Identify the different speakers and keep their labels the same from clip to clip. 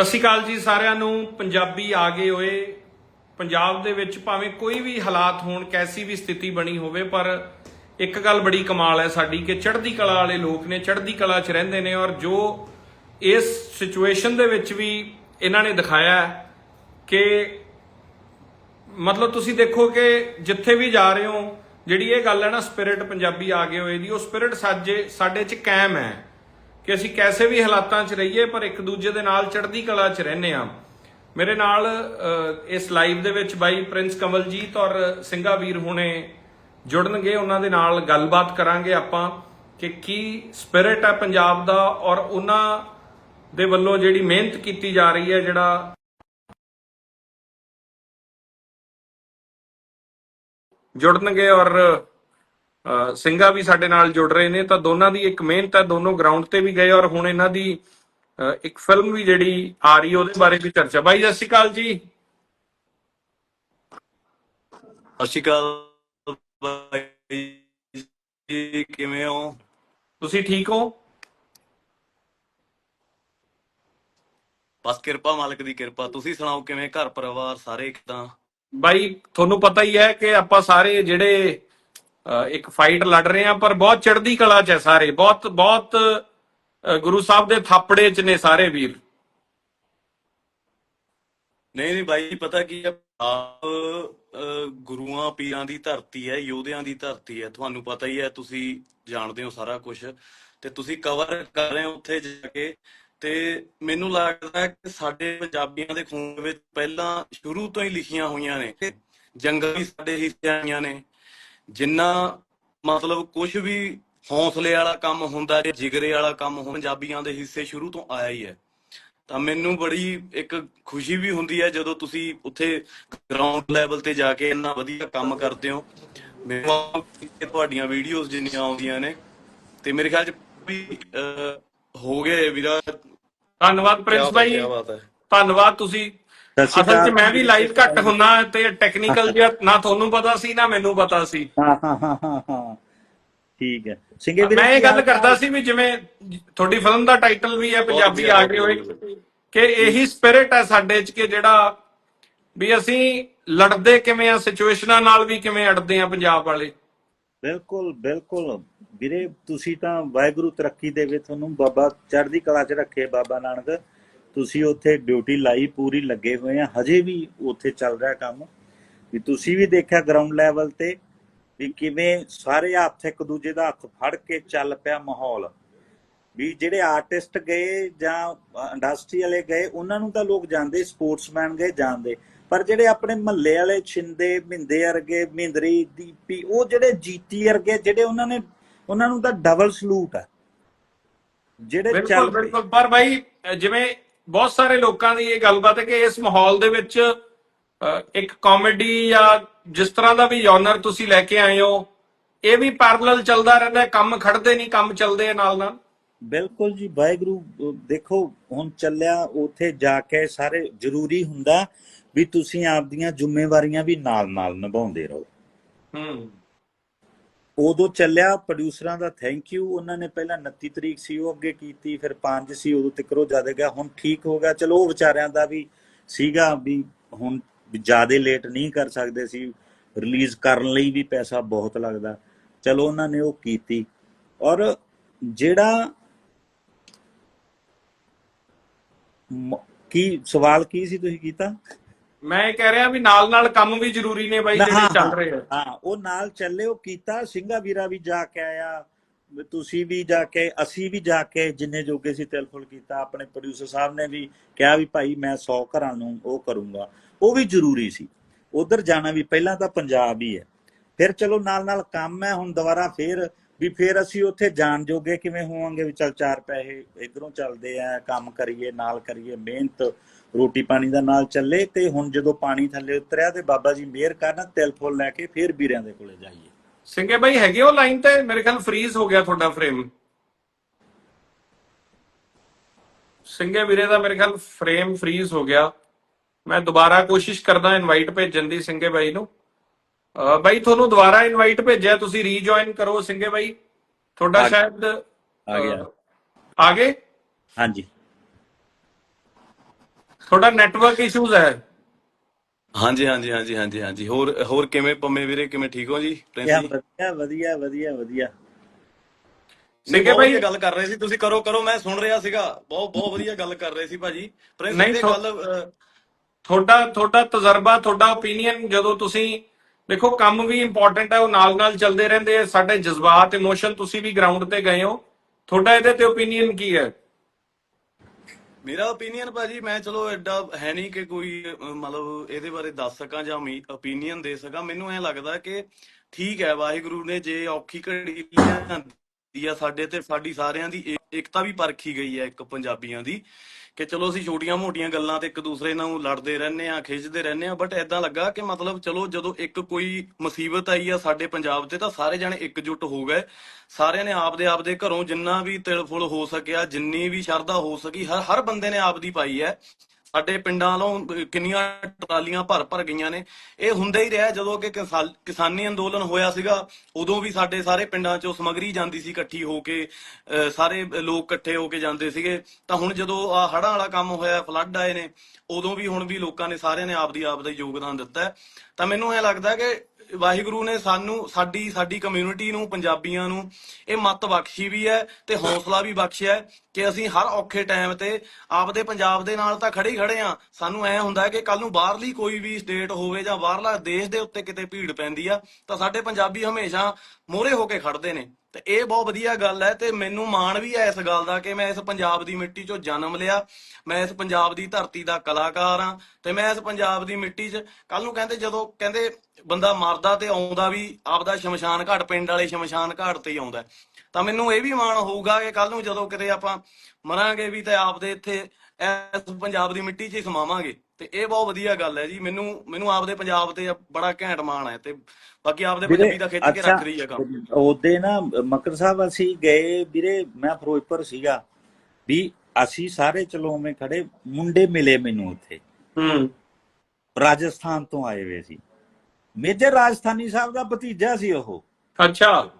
Speaker 1: ਸਤਿ ਸ਼੍ਰੀ ਅਕਾਲ ਜੀ ਸਾਰਿਆਂ ਨੂੰ। ਪੰਜਾਬੀ ਆ ਗਏ ਹੋਏ। ਪੰਜਾਬ ਦੇ ਵਿੱਚ ਭਾਵੇਂ ਕੋਈ ਵੀ ਹਾਲਾਤ ਹੋਣ, ਕੈਸੀ ਵੀ ਸਥਿਤੀ ਬਣੀ ਹੋਵੇ, ਪਰ ਇੱਕ ਗੱਲ ਬੜੀ ਕਮਾਲ ਹੈ ਸਾਡੀ ਕਿ ਚੜ੍ਹਦੀ ਕਲਾ ਵਾਲੇ ਲੋਕ ਨੇ, ਚੜ੍ਹਦੀ ਕਲਾ 'ਚ ਰਹਿੰਦੇ ਨੇ ਔਰ ਜੋ ਇਸ ਸਿਚੁਏਸ਼ਨ ਦੇ ਵਿੱਚ ਵੀ ਇਹਨਾਂ ਨੇ ਦਿਖਾਇਆ ਕਿ ਮਤਲਬ ਤੁਸੀਂ ਦੇਖੋ ਕਿ ਜਿੱਥੇ ਵੀ ਜਾ ਰਹੇ ਹੋ, ਜਿਹੜੀ ਇਹ ਗੱਲ ਹੈ ਨਾ ਸਪਿਰਿਟ ਪੰਜਾਬੀ ਆ ਗਏ ਹੋਏ ਦੀ, ਉਹ ਸਪਿਰਿਟ ਸਾਜੇ ਸਾਡੇ 'ਚ ਕਾਇਮ ਹੈ। ਕਿ ਅਸੀਂ ਕੈਸੇ ਵੀ ਹਾਲਾਤਾਂ 'ਚ ਰਹੀਏ, ਪਰ ਇੱਕ ਦੂਜੇ ਦੇ ਨਾਲ ਚੜ੍ਹਦੀ ਕਲਾ 'ਚ ਰਹਿੰਦੇ ਆ ਮੇਰੇ ਨਾਲ ਇਸ ਲਾਈਵ ਦੇ ਵਿੱਚ ਬਾਈ ਪ੍ਰਿੰਸ ਕਮਲਜੀਤ ਔਰ ਸਿੰਘਾ ਵੀਰ ਹੁਣੇ ਜੁੜਨਗੇ। ਉਹਨਾਂ ਦੇ ਨਾਲ ਗੱਲਬਾਤ ਕਰਾਂਗੇ ਆਪਾਂ ਕਿ ਕੀ ਸਪਿਰਿਟ ਹੈ ਪੰਜਾਬ ਦਾ ਔਰ ਉਹਨਾਂ ਦੇ ਵੱਲੋਂ ਜਿਹੜੀ ਮਿਹਨਤ ਕੀਤੀ ਜਾ ਰਹੀ ਹੈ, ਜਿਹੜਾ ਜੁੜਨਗੇ ਔਰ ਸਿੰਘਾ ਵੀ ਸਾਡੇ ਨਾਲ ਜੁੜ ਰਹੇ ਨੇ ਤਾਂ ਦੋਨਾਂ ਦੀ ਇੱਕ ਮਿਹਨਤ ਹੈ ਦੋਨੋਂ ਗਰਾਊਂਡ ਤੇ ਵੀ ਗਏ ਔਰ ਹੁਣ ਇਹਨਾਂ ਦੀ ਇੱਕ ਫਿਲਮ ਵੀ ਜਿਹੜੀ ਆ ਰਹੀ ਉਹਦੇ ਬਾਰੇ ਵੀ ਚਰਚਾ। ਬਾਈ ਸਤਿ ਸ਼੍ਰੀ ਅਕਾਲ ਜੀ।
Speaker 2: ਸਤਿ ਸ਼੍ਰੀ ਅਕਾਲ ਬਾਈ ਜੀ ਕਿਵੇਂ ਹੋ?
Speaker 1: ਤੁਸੀਂ ਠੀਕ ਹੋ?
Speaker 2: ਬਸ ਕਿਰਪਾ ਮਾਲਕ ਦੀ ਕਿਰਪਾ। ਤੁਸੀਂ ਸੁਣਾਓ ਕਿਵੇਂ ਘਰ ਪਰਿਵਾਰ ਸਾਰੇ ਕਿਦਾਂ?
Speaker 1: ਬਾਈ ਤੁਹਾਨੂੰ ਪਤਾ ਹੀ ਹੈ ਕਿ ਆਪਾਂ ਸਾਰੇ ਜਿਹੜੇ ਇੱਕ ਫਾਈਟ ਲੜ ਰਹੇ ਆ ਪਰ ਬਹੁਤ ਚੜ੍ਹਦੀ ਕਲਾ 'ਚ ਹੈ ਸਾਰੇ। ਬਹੁਤ ਬਹੁਤ ਗੁਰੂ ਸਾਹਿਬ ਦੇ ਥਾਪੜੇ 'ਚ ਨੇ ਸਾਰੇ ਵੀਰ।
Speaker 2: ਨਹੀਂ ਨਹੀਂ ਬਾਈ, ਪਤਾ ਕੀ ਹੈ? ਗੁਰੂਆਂ, ਪੀਰਾਂ ਦੀ ਧਰਤੀ ਹੈ, ਯੋਧਿਆਂ ਦੀ ਧਰਤੀ ਹੈ। ਤੁਹਾਨੂੰ ਪਤਾ ਹੀ ਹੈ, ਤੁਸੀਂ ਜਾਣਦੇ ਹੋ ਸਾਰਾ ਕੁਝ ਤੇ ਤੁਸੀਂ ਕਵਰ ਕਰ ਰਹੇ ਹੋ ਉੱਥੇ ਜਾ ਕੇ। ਤੇ ਮੈਨੂੰ ਲੱਗਦਾ ਕਿ ਸਾਡੇ ਪੰਜਾਬੀਆਂ ਦੇ ਖੂਨ ਵਿੱਚ ਪਹਿਲਾਂ ਸ਼ੁਰੂ ਤੋਂ ਹੀ ਲਿਖੀਆਂ ਹੋਈਆਂ ਨੇ ਕਿ ਜੰਗਾਂ ਵੀ ਸਾਡੇ ਹਿੱਸੇ ਆਈਆਂ ਨੇ। ਜਿੰਨਾ ਮਤਲਬ ਕੁਝ ਵੀ ਹੌਸਲੇ ਵਾਲਾ ਕੰਮ ਹੁੰਦਾ ਹੈ ਜਿਗਰੇ ਵਾਲਾ ਕੰਮ ਪੰਜਾਬੀਆਂ ਦੇ ਹਿੱਸੇ ਸ਼ੁਰੂ ਤੋਂ ਆਇਆ ਹੀ ਹੈ। ਤਾਂ ਮੈਨੂੰ ਬੜੀ ਇੱਕ ਖੁਸ਼ੀ ਵੀ ਹੁੰਦੀ ਹੈ ਜਦੋਂ ਤੁਸੀਂ ਉੱਥੇ ਗਰਾਊਂਡ ਲੈਵਲ ਤੇ ਜਾ ਕੇ ਇੰਨਾ ਵਧੀਆ ਕੰਮ ਕਰਦੇ ਹੋ। ਮੈਨੂੰ ਤੁਹਾਡੀਆਂ ਵੀਡੀਓਜ਼ ਜਿੰਨੀਆਂ ਆਉਂਦੀਆਂ ਨੇ ਤੇ ਮੇਰੇ ਖਿਆਲ ਚ ਵੀ ਹੋ ਗਏ ਵੀਰਾ।
Speaker 1: ਧੰਨਵਾਦ ਪ੍ਰਿੰਸ
Speaker 2: ਹੈ।
Speaker 1: ਧੰਨਵਾਦ ਤੁਸੀਂ। ਅਸਲ 'ਚ ਮੈਂ ਵੀ ਲਾਈਵ ਘੱਟ ਹੁੰਨਾ ਤੇ ਟੈਕਨੀਕਲ ਜਿਹਾ ਨਾ ਤੁਹਾਨੂੰ ਪਤਾ ਸੀ ਨਾ ਮੈਨੂੰ ਪਤਾ ਸੀ।
Speaker 3: ਹਾਂ ਹਾਂ ਹਾਂ ਹਾਂ ਹਾਂ। ਠੀਕ ਹੈ। ਸਿੰਘੇ ਵੀਰੇ
Speaker 1: ਮੈਂ ਇਹ ਗੱਲ ਕਰਦਾ? ਸੀ ਵੀ ਜਿਵੇਂ ਤੁਹਾਡੀ ਫਿਲਮ ਦਾ ਟਾਈਟਲ ਵੀ ਹੈ ਪੰਜਾਬੀ ਆ ਗਏ ਹੋਏ ਕਿ ਇਹੀ ਸਪਿਰਿਟ ਹੈ ਸਾਡੇ 'ਚ ਕਿ ਜਿਹੜਾ ਵੀ ਅਸੀਂ ਲੜਦੇ ਕਿਵੇਂ ਆ ਸਿਚੁਏਸ਼ਨਾਂ ਨਾਲ ਵੀ ਕਿਵੇਂ ਅੜਦੇ ਆ ਪੰਜਾਬ ਵਾਲੇ।
Speaker 3: ਬਿਲਕੁਲ ਬਿਲਕੁਲ। ਵੀਰੇ ਤੁਸੀਂ ਤਾਂ ਵਾਹਿਗੁਰੂ ਤਰੱਕੀ ਦੇਵੇ ਤੁਹਾਨੂੰ। ਬਾਬਾ ਚੜ੍ਹਦੀ ਕਲਾ 'ਚ ਰੱਖੇ ਬਾਬਾ ਨਾਨਕ। ਤੁਸੀਂ ਉੱਥੇ ਡਿਊਟੀ ਲਾਈ ਪੂਰੀ ਲੱਗੇ ਹੋਏ ਆ। ਹਜੇ ਵੀ ਉੱਥੇ ਚੱਲ ਰਿਹਾ ਕੰਮ। ਵੀ ਤੁਸੀਂ ਵੀ ਦੇਖਿਆ ਗਰਾਊਂਡ ਲੈਵਲ ਤੇ ਵੀ ਕਿਵੇਂ ਸਾਰੇ ਹੱਥ ਇੱਕ ਦੂਜੇ ਦਾ ਹੱਥ ਫੜ ਕੇ ਚੱਲ ਪਿਆ ਮਾਹੌਲ। ਵੀ ਜਿਹੜੇ ਆਰਟਿਸਟ ਗਏ ਜਾਂ ਇੰਡਸਟਰੀ ਵਾਲੇ ਗਏ ਉਹਨਾਂ ਨੂੰ ਤਾਂ ਲੋਕ ਜਾਣਦੇ ਸਪੋਰਟਸਮੈਨ ਗਏ ਜਾਣਦੇ। ਪਰ ਜਿਹੜੇ ਆਪਣੇ ਮਹੱਲੇ ਵਾਲੇ ਛਿੰਦੇ ਮਿੰਦੇ ਵਰਗੇ ਮਹਿੰਦਰੀ ਦੀਪੀ ਉਹ ਜਿਹੜੇ ਜੀਤੀ ਵਰਗੇ ਜਿਹੜੇ ਉਹਨਾਂ ਨੇ ਉਹਨਾਂ ਨੂੰ ਤਾਂ ਡਬਲ ਸਲੂਟ ਆ। ਜਿਹੜੇ
Speaker 1: ਬਿਲਕੁਲ
Speaker 3: ਚੱਲ।
Speaker 1: ਬਿਲਕੁਲ। ਪਰ ਭਾਈ ਜਿਵੇਂ ਬਹੁਤ ਸਾਰੇ ਲੋਕਾਂ ਦੀ ਇਹ ਗੱਲਬਾਤ ਹੈ ਕਿ ਇਸ ਮਾਹੌਲ ਦੇ ਵਿੱਚ ਇੱਕ ਕਾਮੇਡੀ ਜਾਂ ਜਿਸ ਤਰ੍ਹਾਂ ਦਾ ਵੀ ਜਨਰ ਤੁਸੀਂ ਲੈ ਕੇ ਆਏ ਹੋ ਇਹ ਵੀ ਪੈਰਲਲ ਚੱਲਦਾ ਰਹਿੰਦਾ ਕੰਮ ਖੜਦੇ ਨਹੀਂ ਕੰਮ ਚੱਲਦੇ ਆ ਨਾਲ ਨਾਲ।
Speaker 3: ਬਿਲਕੁਲ ਜੀ ਵਾਹਿਗੁਰੂ ਦੇਖੋ ਹੁਣ ਚੱਲਿਆ ਉਥੇ ਜਾ ਕੇ ਸਾਰੇ ਜ਼ਰੂਰੀ ਹੁੰਦਾ ਵੀ ਤੁਸੀਂ ਆਪਦੀਆਂ ਜ਼ਿੰਮੇਵਾਰੀਆਂ ਵੀ ਨਾਲ-ਨਾਲ ਨਿਭਾਉਂਦੇ ਰਹੋ।
Speaker 1: ਹੂੰ।
Speaker 3: ਉਦੋਂ ਚੱਲਿਆ ਪ੍ਰੋਡਿਊਸਰਾਂ ਦਾ ਥੈਂਕ ਯੂ ਉਹਨਾਂ ਨੇ ਪਹਿਲਾਂ 29 ਤਰੀਕ ਸੀ, ਉਹ ਅੱਗੇ ਕੀਤੀ, ਫਿਰ 5 ਸੀ, ਉਦੋਂ ਤੱਕ ਉਹ ਜ਼ਿਆਦਾ ਗਿਆ, ਹੁਣ ਠੀਕ ਹੋ ਗਿਆ। ਚਲੋ, ਉਹ ਵਿਚਾਰਿਆਂ ਦਾ ਵੀ ਸੀਗਾ ਵੀ ਹੁਣ ਜ਼ਿਆਦਾ ਲੇਟ ਨਹੀਂ ਕਰ ਸਕਦੇ ਸੀ ਰਿਲੀਜ਼ ਕਰਨ ਲਈ ਵੀ ਪੈਸਾ ਬਹੁਤ ਲੱਗਦਾ। ਚਲੋ, ਉਹਨਾਂ ਨੇ ਉਹ ਕੀਤੀ। ਔਰ ਜਿਹੜਾ ਕੀ ਸਵਾਲ ਕੀ ਸੀ ਤੁਸੀਂ ਕੀਤਾ?
Speaker 1: ਮੈਂ ਇਹ ਕਹਿ ਰਿਹਾ ਵੀ ਨਾਲ ਨਾਲ ਕੰਮ ਵੀ ਜ਼ਰੂਰੀ ਨੇ ਬਾਈ ਜਿਹੜੇ ਚੱਲ ਰਹੇ ਆ।
Speaker 3: ਹਾਂ ਉਹ ਨਾਲ ਚੱਲੇ ਉਹ ਕੀਤਾ ਸਿੰਘਾ ਵੀਰਾ ਵੀ ਜਾ ਕੇ ਆਇਆ ਤੁਸੀਂ ਵੀ ਜਾ ਕੇ ਅਸੀਂ ਵੀ ਜਾ ਕੇ ਜਿੰਨੇ ਜੋਗੇ ਸੀ ਤਿਲਫੁਲ ਕੀਤਾ ਆਪਣੇ ਪ੍ਰੋਡਿਊਸਰ ਸਾਹਿਬ ਨੇ ਵੀ ਕਿਹਾ ਵੀ ਭਾਈ ਮੈਂ 100 ਘਰਾਂ ਨੂੰ ਉਹ ਕਰੂੰਗਾ। ਉਹ ਵੀ ਜ਼ਰੂਰੀ ਸੀ। ਉਧਰ ਜਾਣਾ ਵੀ ਪਹਿਲਾਂ ਤਾਂ ਪੰਜਾਬ ਹੀ ਹੈ। ਫਿਰ ਚਲੋ ਨਾਲ ਨਾਲ ਕੰਮ ਹੈ ਹੁਣ ਦੁਬਾਰਾ ਫੇਰ ਵੀ ਫੇਰ ਅਸੀਂ ਉੱਥੇ ਜਾਣ ਜੋਗੇ ਕਿਵੇਂ ਹੋਵਾਂਗੇ ਵੀ ਚਲ ਚਾਰ ਪੈਸੇ ਇਧਰੋਂ ਚੱਲਦੇ ਆ ਕੰਮ ਕਰੀਏ ਨਾਲ ਕਰੀਏ ਮਿਹਨਤ ਰੋਟੀ ਪਾਣੀ ਦਾ ਨਾਲ ਚੱਲੇ ਤੇ ਹੁਣ ਜਦੋਂ ਪਾਣੀ ਥੱਲੇ ਉਤਰਿਆ ਤੇ ਬਾਬਾ ਜੀ ਮਿਹਰ ਕਰਨ ਤਿਲ ਫੁੱਲ ਲੈ ਕੇ ਫੇਰ ਵੀਰਿਆਂ ਦੇ ਕੋਲੇ ਜਾਈਏ।
Speaker 1: ਸਿੰਘੇ ਬਾਈ ਹੈਗੇ ਉਹ ਲਾਈਨ ਤੇ? ਮੇਰੇ ਖਿਆਲ ਫ੍ਰੀਜ਼ ਹੋ ਗਿਆ ਤੁਹਾਡਾ ਫਰੇਮ ਸਿੰਘੇ ਵੀਰੇ ਦਾ ਮੇਰੇ ਖਿਆਲ ਫਰੇਮ ਫ੍ਰੀਜ਼ ਹੋ ਗਿਆ। ਮੈਂ ਦੁਬਾਰਾ ਕੋਸ਼ਿਸ਼ ਕਰਦਾ ਇਨਵਾਈਟ ਭੇਜਣ ਦੀ ਸਿੰਘੇ ਬਾਈ ਨੂੰ। ਬਾਈ ਤੁਹਾਨੂੰ ਦੁਬਾਰਾ ਇਨਵਾਈਟ ਭੇਜਿਆ ਤੁਸੀਂ ਰੀਜੁਆਇਨ ਕਰੋ ਸਿੰਘੇ ਬਾਈ। ਤੁਹਾਡਾ ਸ਼ਾਇਦ
Speaker 3: ਆ ਗਿਆ।
Speaker 1: ਆ ਗਏ?
Speaker 3: ਹਾਂਜੀ।
Speaker 1: ਤੁਹਾਡਾ ਨੈਟਵਰਕ ਇਸ਼ੂਜ਼ ਹੈ।
Speaker 2: ਹਾਂਜੀ ਹਾਂਜੀ ਹਾਂਜੀ ਹਾਂਜੀ ਹਾਂਜੀ। ਹੋਰ ਹੋਰ ਕਿਵੇਂ ਪੰਮੇ ਵੀਰੇ ਕਿਵੇਂ ਠੀਕ ਹੋ ਜੀ? ਪ੍ਰਿੰਸ
Speaker 3: ਕਿਆ
Speaker 2: ਜੀ?
Speaker 3: ਵਧੀਆ ਵਧੀਆ ਵਧੀਆ ਵਧੀਆ।
Speaker 2: ਬਹੁਤ
Speaker 1: ਭਾਈ
Speaker 2: ਗੱਲ ਕਰ ਰਹੇ ਸੀ। ਤੁਸੀਂ ਕਰੋ ਕਰੋ ਮੈਂ ਸੁਣ ਰਿਹਾ ਸੀਗਾ। ਬਹੁਤ ਬਹੁਤ ਵਧੀਆ ਗੱਲ ਕਰ ਰਹੇ ਸੀ ਭਾਜੀ। ਪ੍ਰਿੰਸ
Speaker 1: ਨਹੀਂ,
Speaker 2: ਗੱਲ ਅਹ,
Speaker 1: ਤੁਹਾਡਾ ਤੁਹਾਡਾ ਤਜਰਬਾ ਤੁਹਾਡਾ ਓਪੀਨੀਅਨ ਜਦੋਂ ਤੁਸੀਂ ਦੇਖੋ ਕੰਮ ਵੀ ਇੰਪੋਰਟੈਂਟ ਹੈ ਉਹ ਨਾਲ ਨਾਲ ਚੱਲਦੇ ਰਹਿੰਦੇ ਆ। ਸਾਡੇ ਜਜ਼ਬਾਤ ਇਮੋਸ਼ਨ ਤੁਸੀਂ ਵੀ ਗਰਾਊਂਡ ਤੇ ਗਏ ਹੋ। ਤੁਹਾਡਾ ਇਹਦੇ ਤੇ ਓਪੀਨੀਅਨ ਕੀ ਹੈ?
Speaker 2: ਮੇਰਾ ਓਪੀਨੀਅਨ ਭਾਜੀ ਮੈਂ ਚਲੋ ਐਡਾ ਹੈ ਨਹੀਂ ਕਿ ਕੋਈ ਅਹ, ਮਤਲਬ ਇਹਦੇ ਬਾਰੇ ਦੱਸ ਸਕਾਂ ਜਾਂ ਓਪੀਨੀਅਨ ਦੇ ਸਕਾਂ। ਮੈਨੂੰ ਐ ਲੱਗਦਾ ਕਿ ਠੀਕ ਹੈ ਵਾਹਿਗੁਰੂ ਨੇ ਜੇ ਔਖੀ ਘੜੀ ਲਿਆਂਦੀ ਆ ਸਾਡੇ ਤੇ ਸਾਡੀ ਸਾਰਿਆਂ ਦੀ ਏ- ਏਕਤਾ ਵੀ ਪਰਖੀ ਗਈ ਹੈ ਇੱਕ ਪੰਜਾਬੀਆਂ ਦੀ। ਕਿ ਚਲੋ ਅਸੀਂ ਛੋਟੀਆਂ-ਮੋਟੀਆਂ ਗੱਲਾਂ ਤੇ ਇੱਕ ਦੂਸਰੇ ਨਾਲ ਲੜਦੇ ਰਹਿੰਦੇ ਆ ਖਿੱਚਦੇ ਰਹਿੰਦੇ ਆ ਬਟ ਐਦਾਂ ਲੱਗਾ ਕਿ ਮਤਲਬ ਚਲੋ ਜਦੋਂ ਇੱਕ ਕੋਈ ਮੁਸੀਬਤ ਆਈ ਆ ਸਾਡੇ ਪੰਜਾਬ ਤੇ, ਤਾਂ ਸਾਰੇ ਜਣੇ ਇਕਜੁੱਟ ਹੋ ਗਏ। ਸਾਰਿਆਂ ਨੇ ਆਪਦੇ ਆਪਦੇ ਘਰੋਂ ਜਿੰਨਾ ਵੀ ਤਿਲਫੁਲ ਹੋ ਸਕਿਆ, ਜਿੰਨੀ ਵੀ ਸ਼ਰਧਾ ਹੋ ਸਕੀ, ਹਰ ਹਰ ਬੰਦੇ ਨੇ ਆਪਦੀ ਪਾਈ ਹੈ। ਸਾਡੇ ਪਿੰਡਾਂ ਵੱਲੋਂ ਕਿੰਨੀਆਂ ਟਰਾਲੀਆਂ ਭਰ ਭਰ ਗਈਆਂ ਨੇ। ਇਹ ਹੁੰਦਾ ਹੀ ਰਿਹਾ ਜਦੋਂ ਕਿ ਕਿਸਾਨੀ ਅੰਦੋਲਨ ਹੋਇਆ ਸੀਗਾ, ਉਦੋਂ ਵੀ ਸਾਡੇ ਸਾਰੇ ਪਿੰਡਾਂ 'ਚੋਂ ਸਮਗਰੀ ਜਾਂਦੀ ਸੀ ਇਕੱਠੀ ਹੋ ਕੇ, ਅਹ ਸਾਰੇ ਲੋਕ ਇਕੱਠੇ ਹੋ ਕੇ ਜਾਂਦੇ ਸੀਗੇ। ਤਾਂ ਹੁਣ ਜਦੋਂ ਆ ਹੜ੍ਹਾਂ ਵਾਲਾ ਕੰਮ ਹੋਇਆ ਫਲੱਡ ਆਏ ਨੇ, ਉਦੋਂ ਵੀ ਹੁਣ ਵੀ ਲੋਕਾਂ ਨੇ ਸਾਰਿਆਂ ਨੇ ਆਪਦੀ ਆਪ ਦਾ ਯੋਗਦਾਨ ਦਿੱਤਾ। ਤਾਂ ਮੈਨੂੰ ਇਹ ਲੱਗਦਾ ਕਿ ਵਾਹਿਗੁਰੂ ਨੇ ਸਾਨੂੰ, ਸਾਡੀ ਸਾਡੀ ਕਮਿਊਨਿਟੀ ਨੂੰ, ਪੰਜਾਬੀਆਂ ਨੂੰ ਇਹ ਮੱਤ ਬਖਸ਼ੀ ਵੀ ਹੈ ਤੇ ਹੌਸਲਾ ਵੀ ਬਖਸ਼ਿਆ ਹੈ ਕਿ ਅਸੀਂ ਹਰ ਔਖੇ ਟਾਈਮ ਤੇ ਆਪਦੇ ਪੰਜਾਬ ਦੇ ਨਾਲ ਤਾਂ ਖੜੇ ਹੀ ਖੜੇ ਆ ਸਾਨੂੰ ਐ ਹੁੰਦਾ ਹੈ ਕਿ ਕੱਲ ਨੂੰ ਬਾਹਰਲੀ ਕੋਈ ਵੀ ਸਟੇਟ ਹੋਵੇ ਜਾਂ ਬਾਹਰਲਾ ਦੇਸ਼ ਦੇ ਉੱਤੇ ਕਿਤੇ ਭੀੜ ਪੈਂਦੀ ਆ, ਤਾਂ ਸਾਡੇ ਪੰਜਾਬੀ ਹਮੇਸ਼ਾ ਮੋਹਰੇ ਹੋ ਕੇ ਖੜਦੇ ਨੇ। ਤੇ ਇਹ ਬਹੁਤ ਵਧੀਆ ਗੱਲ ਹੈ ਤੇ ਮੈਨੂੰ ਮਾਣ ਵੀ ਹੈ ਇਸ ਗੱਲ ਦਾ ਕਿ ਮੈਂ ਇਸ ਪੰਜਾਬ ਦੀ ਮਿੱਟੀ 'ਚੋਂ ਜਨਮ ਲਿਆ। ਮੈਂ ਇਸ ਪੰਜਾਬ ਦੀ ਧਰਤੀ ਦਾ ਕਲਾਕਾਰ ਹਾਂ ਤੇ ਮੈਂ ਇਸ ਪੰਜਾਬ ਦੀ ਮਿੱਟੀ 'ਚ ਕੱਲ ਨੂੰ ਕਹਿੰਦੇ ਜਦੋਂ ਕਹਿੰਦੇ ਬੰਦਾ ਮਰਦਾ ਤੇ ਆਉਂਦਾ ਵੀ ਆਪਦਾ ਸ਼ਮਸ਼ਾਨ ਘਾਟ, ਪਿੰਡ ਵਾਲੇ ਸ਼ਮਸ਼ਾਨ ਘਾਟ ਤੇ ਹੀ ਆਉਂਦਾ। ਤਾਂ ਮੈਨੂੰ ਇਹ ਵੀ ਮਾਣ ਹੋਊਗਾ ਕਿ ਕੱਲ ਨੂੰ ਜਦੋਂ ਕਿਤੇ ਆਪਾਂ ਮਰਾਂਗੇ ਵੀ ਤੇ ਆਪਦੇ ਇੱਥੇ ਇਸ ਪੰਜਾਬ ਦੀ ਮਿੱਟੀ 'ਚ ਹੀ ਸਮਾਵਾਂਗੇ। ਤੇ ਇਹ ਬਹੁਤ ਵਧੀਆ ਗੱਲ ਹੈ ਜੀ ਮੈਨੂੰ ਮੈਨੂੰ ਆਪਦੇ ਪੰਜਾਬ ਤੇ ਬੜਾ ਘੈਂਟ ਮਾਣ ਹੈ ਤੇ ਬਾਕੀ ਆਪਦੇ ਪੰਜਾਬੀ ਦਾ ਖਿੱਚ ਕੇ ਰੱਖ ਰਹੀ ਹੈ ਕੰਮ।
Speaker 3: ਉਹਦੇ ਨਾ ਮੱਕਰ ਸਾਹਿਬ ਅਸੀਂ ਗਏ ਵੀਰੇ ਮੈਂ ਫਿਰੋਜ਼ਪੁਰ ਸੀਗਾ ਵੀ ਅਸੀਂ ਸਾਰੇ ਚਲੋ ਉਵੇਂ ਖੜੇ ਮੁੰਡੇ ਮਿਲੇ ਮੈਨੂੰ ਉੱਥੇ।
Speaker 1: ਹੂੰ।
Speaker 3: ਰਾਜਸਥਾਨ ਤੋਂ ਆਏ ਹੋਏ ਸੀ। ਮੇਜਰ ਰਾਜਸਥਾਨੀ ਸਾਹਿਬ ਦਾ ਭਤੀਜਾ ਸੀ ਉਹ।
Speaker 1: ਅੱਛਾ।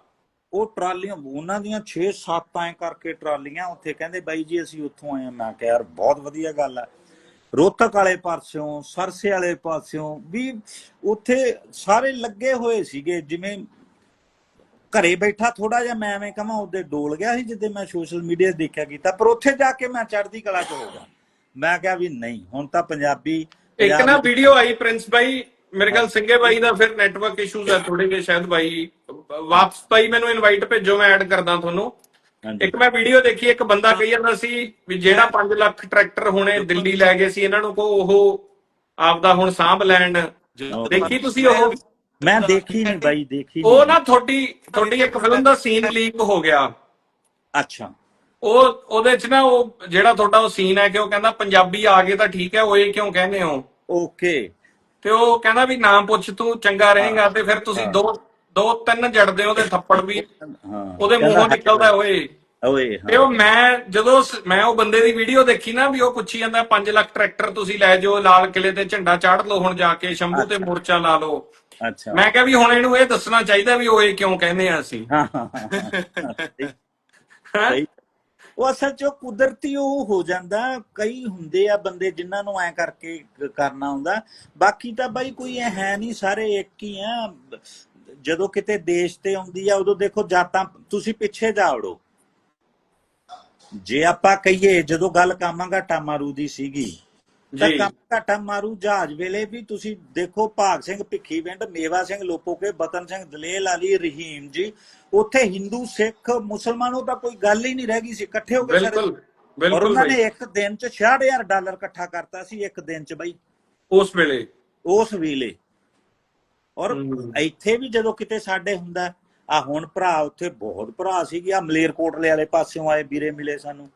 Speaker 3: ਉਹ ਟਰਾਲੀਆਂ ਉਹਨਾਂ ਦੀਆਂ 6-7 ਐ ਕਰਕੇ ਟਰਾਲੀਆਂ ਉੱਥੇ ਕਹਿੰਦੇ ਬਾਈ ਜੀ ਅਸੀਂ ਉੱਥੋਂ ਆਏ ਆ ਮੈਂ ਕਿਹਾ ਯਾਰ ਬਹੁਤ ਵਧੀਆ ਗੱਲ ਆ ਰੋਹਤਕ ਵਾਲੇ ਪਾਸਿਓਂ ਸਰਸੇ ਵਾਲੇ ਪਾਸਿਓਂ ਵੀ ਉੱਥੇ ਸਾਰੇ ਲੱਗੇ ਹੋਏ ਸੀਗੇ ਜਿਵੇਂ ਘਰੇ ਬੈਠਾ ਥੋੜਾ ਜਿਹਾ ਮੈਂ ਐਵੇਂ ਕਹਾਂ ਉਹਦੇ ਡੋਲ ਗਿਆ ਸੀ ਜਿੱਦੇ ਮੈਂ ਸੋਸ਼ਲ ਮੀਡੀਆ ਦੇਖਿਆ ਕੀਤਾ ਪਰ ਉੱਥੇ ਜਾ ਕੇ ਮੈਂ ਚੜ੍ਹਦੀ ਕਲਾ ਚ ਹੋ ਗਿਆ ਮੈਂ ਕਿਹਾ ਵੀ ਨਹੀਂ ਹੁਣ ਤਾਂ ਪੰਜਾਬੀ
Speaker 1: ਇੱਕ ਨਾ ਵੀਡੀਓ ਆਈ ਪ੍ਰਿੰਸ ਭਾਈ ਮੇਰੇ ਖਿਆਲ ਸਿੰਘੇ ਭਾਈ ਦਾ ਫਿਰ ਨੈਟਵਰਕ ਇਸ਼ੂਜ਼ ਹੈ ਥੋੜੇ ਜਿਹੇ ਸ਼ਾਇਦ ਭਾਈ ਵਾਪਸ ਭਾਈ ਮੈਨੂੰ ਇਨਵਾਈਟ ਭੇਜੋ ਮੈਂ ਐਡ ਕਰਦਾ ਤੁਹਾਨੂੰ। ਇੱਕ ਮੈਂ ਵੀਡੀਓ ਦੇਖੀ ਇੱਕ ਬੰਦਾ ਕਹੀ ਜਾਂਦਾ ਸੀ ਵੀ ਜਿਹੜਾ 5 ਲੱਖ ਟਰੈਕਟਰ ਹੁਣੇ ਦਿੱਲੀ ਲੈ ਗਏ ਸੀ ਇਹਨਾਂ ਨੂੰ ਕੋ ਉਹ ਆਪਦਾ ਹੁਣ ਸਾਂਭ ਲੈਣ। ਦੇਖੀ ਤੁਸੀਂ ਉਹ?
Speaker 3: ਮੈਂ ਦੇਖੀ ਨਹੀਂ ਬਾਈ ਦੇਖੀ
Speaker 1: ਉਹ ਨਾ ਤੁਹਾਡੀ ਤੁਹਾਡੀ ਇੱਕ ਫਿਲਮ ਦਾ ਸੀਨ ਲੀਕ ਹੋ ਗਿਆ।
Speaker 3: ਅੱਛਾ।
Speaker 1: ਉਹ ਉਹਦੇ ਚ ਨਾ ਉਹ ਜਿਹੜਾ ਤੁਹਾਡਾ ਉਹ ਸੀਨ ਹੈ ਕਿ ਉਹ ਕਹਿੰਦਾ ਪੰਜਾਬੀ ਆ ਗਏ ਤਾਂ ਠੀਕ ਹੈ ਉਹ ਇਹ ਕਿਉਂ ਕਹਿੰਦੇ ਹੋ?
Speaker 3: ਓਕੇ।
Speaker 1: ਤੇ ਉਹ ਕਹਿੰਦਾ ਵੀ ਨਾ ਪੁੱਛ ਤੂੰ ਚੰਗਾ ਰਹੇਗਾ ਤੇ ਫਿਰ ਤੁਸੀਂ ਦੋ ਦੋ ਤਿੰਨ ਜੜਦੇ ਉਹਦੇ ਥੱਪੜ ਵੀ
Speaker 3: ਹਾਂ।
Speaker 1: ਉਹਦੇ ਮੂੰਹੋਂ ਨਿਕਲਦਾ ਓਏ।
Speaker 3: ਓਏ
Speaker 1: ਤੇ ਉਹ ਮੈਂ ਜਦੋਂ ਮੈਂ ਉਹ ਬੰਦੇ ਦੀ ਵੀਡੀਓ ਦੇਖੀ ਨਾ ਵੀ ਉਹ ਪੁੱਛੀ ਜਾਂਦਾ 5 ਲੱਖ ਟਰੈਕਟਰ ਤੁਸੀਂ ਲੈ ਜਾਓ ਲਾਲ ਕਿਲੇ ਤੇ ਝੰਡਾ ਚਾੜ ਲਓ ਹੁਣ ਜਾ ਕੇ ਸ਼ੰਭੂ ਤੇ ਮੋਰਚਾ ਲਾ ਲਓ।
Speaker 3: ਅੱਛਾ।
Speaker 1: ਮੈਂ ਕਿਹਾ ਵੀ ਹੁਣ ਇਹਨੂੰ ਇਹ ਦੱਸਣਾ ਚਾਹੀਦਾ ਵੀ ਇਹ ਕਿਉਂ ਕਹਿੰਦੇ ਆ ਅਸੀਂ।
Speaker 3: ਹਾਂ ਹਾਂ, ਹਾਂ, ਹਾਂ,
Speaker 1: ਹੈਂ?
Speaker 3: ਉਹ ਅਸਲ ਚ ਕੁਦਰਤੀ ਉਹ ਹੋ ਜਾਂਦਾ ਕਈ ਹੁੰਦੇ ਆ ਬੰਦੇ ਜਿਨ੍ਹਾਂ ਨੂੰ ਐ ਕਰਕੇ ਕਰਨਾ ਹੁੰਦਾ ਬਾਕੀ ਤਾਂ ਬਾਈ ਕੋਈ ਐ ਹੈ ਨਹੀਂ ਸਾਰੇ ਇੱਕ ਹੀ ਆ। ਜਦੋਂ ਕਿਤੇ ਦੇਸ਼ ਤੇ ਆਉਂਦੀ ਆ ਉਦੋਂ ਦੇਖੋ ਜਾਤਾਂ ਤੁਸੀਂ ਪਿੱਛੇ ਜਾ ਵੜੋ। ਜੇ ਆਪਾਂ ਕਹੀਏ ਜਦੋਂ ਗੱਲ ਕਾਮਾ ਘਾਟਾ ਮਾਰੂ ਦੀ ਸੀਗੀ ਤਾਂ
Speaker 1: ਜੀ।
Speaker 3: ਕਾਮਾ ਘਾਟਾ ਮਾਰੂ ਜਹਾਜ਼ ਵੇਲੇ ਵੀ ਤੁਸੀਂ ਦੇਖੋ ਭਾਗ ਸਿੰਘ ਭਿੱਖੀਵਿੰਡ ਮੇਵਾ ਸਿੰਘ ਲੋਪੋਕੇ ਬਤਨ ਸਿੰਘ ਦਲੇਲ ਅਲੀ ਰਹੀਮ ਜੀ ਉੱਥੇ ਹਿੰਦੂ ਸਿੱਖ ਮੁਸਲਮਾਨੋਂ ਤਾਂ ਕੋਈ ਗੱਲ ਹੀ ਨਹੀਂ ਰਹਿ ਗਈ ਸੀ ਇਕੱਠੇ ਹੋ ਕੇ
Speaker 1: ਬਿਲਕੁਲ ਬਿਲਕੁਲ
Speaker 3: ਉਹਨਾਂ ਨੇ ਇੱਕ ਦਿਨ ਚ 66000 ਡਾਲਰ ਇਕੱਠਾ ਕਰਤਾ ਸੀ ਇੱਕ ਦਿਨ ਚ ਬਾਈ।
Speaker 1: ਉਸ ਵੇਲੇ।
Speaker 3: ਉਸ ਵੇਲੇ। ਔਰ। ਇੱਥੇ ਵੀ ਜਦੋਂ ਕਿਤੇ ਸਾਡੇ ਹੁੰਦਾ ਆ ਹੁਣ ਭਰਾ ਉੱਥੇ ਬਹੁਤ ਭਰਾ ਸੀਗੇ ਆ ਮਲੇਰਕੋਟਲੇ ਵਾਲੇ ਪਾਸਿਓਂ ਆਏ ਵੀਰੇ ਮਿਲੇ ਸਾਨੂੰ।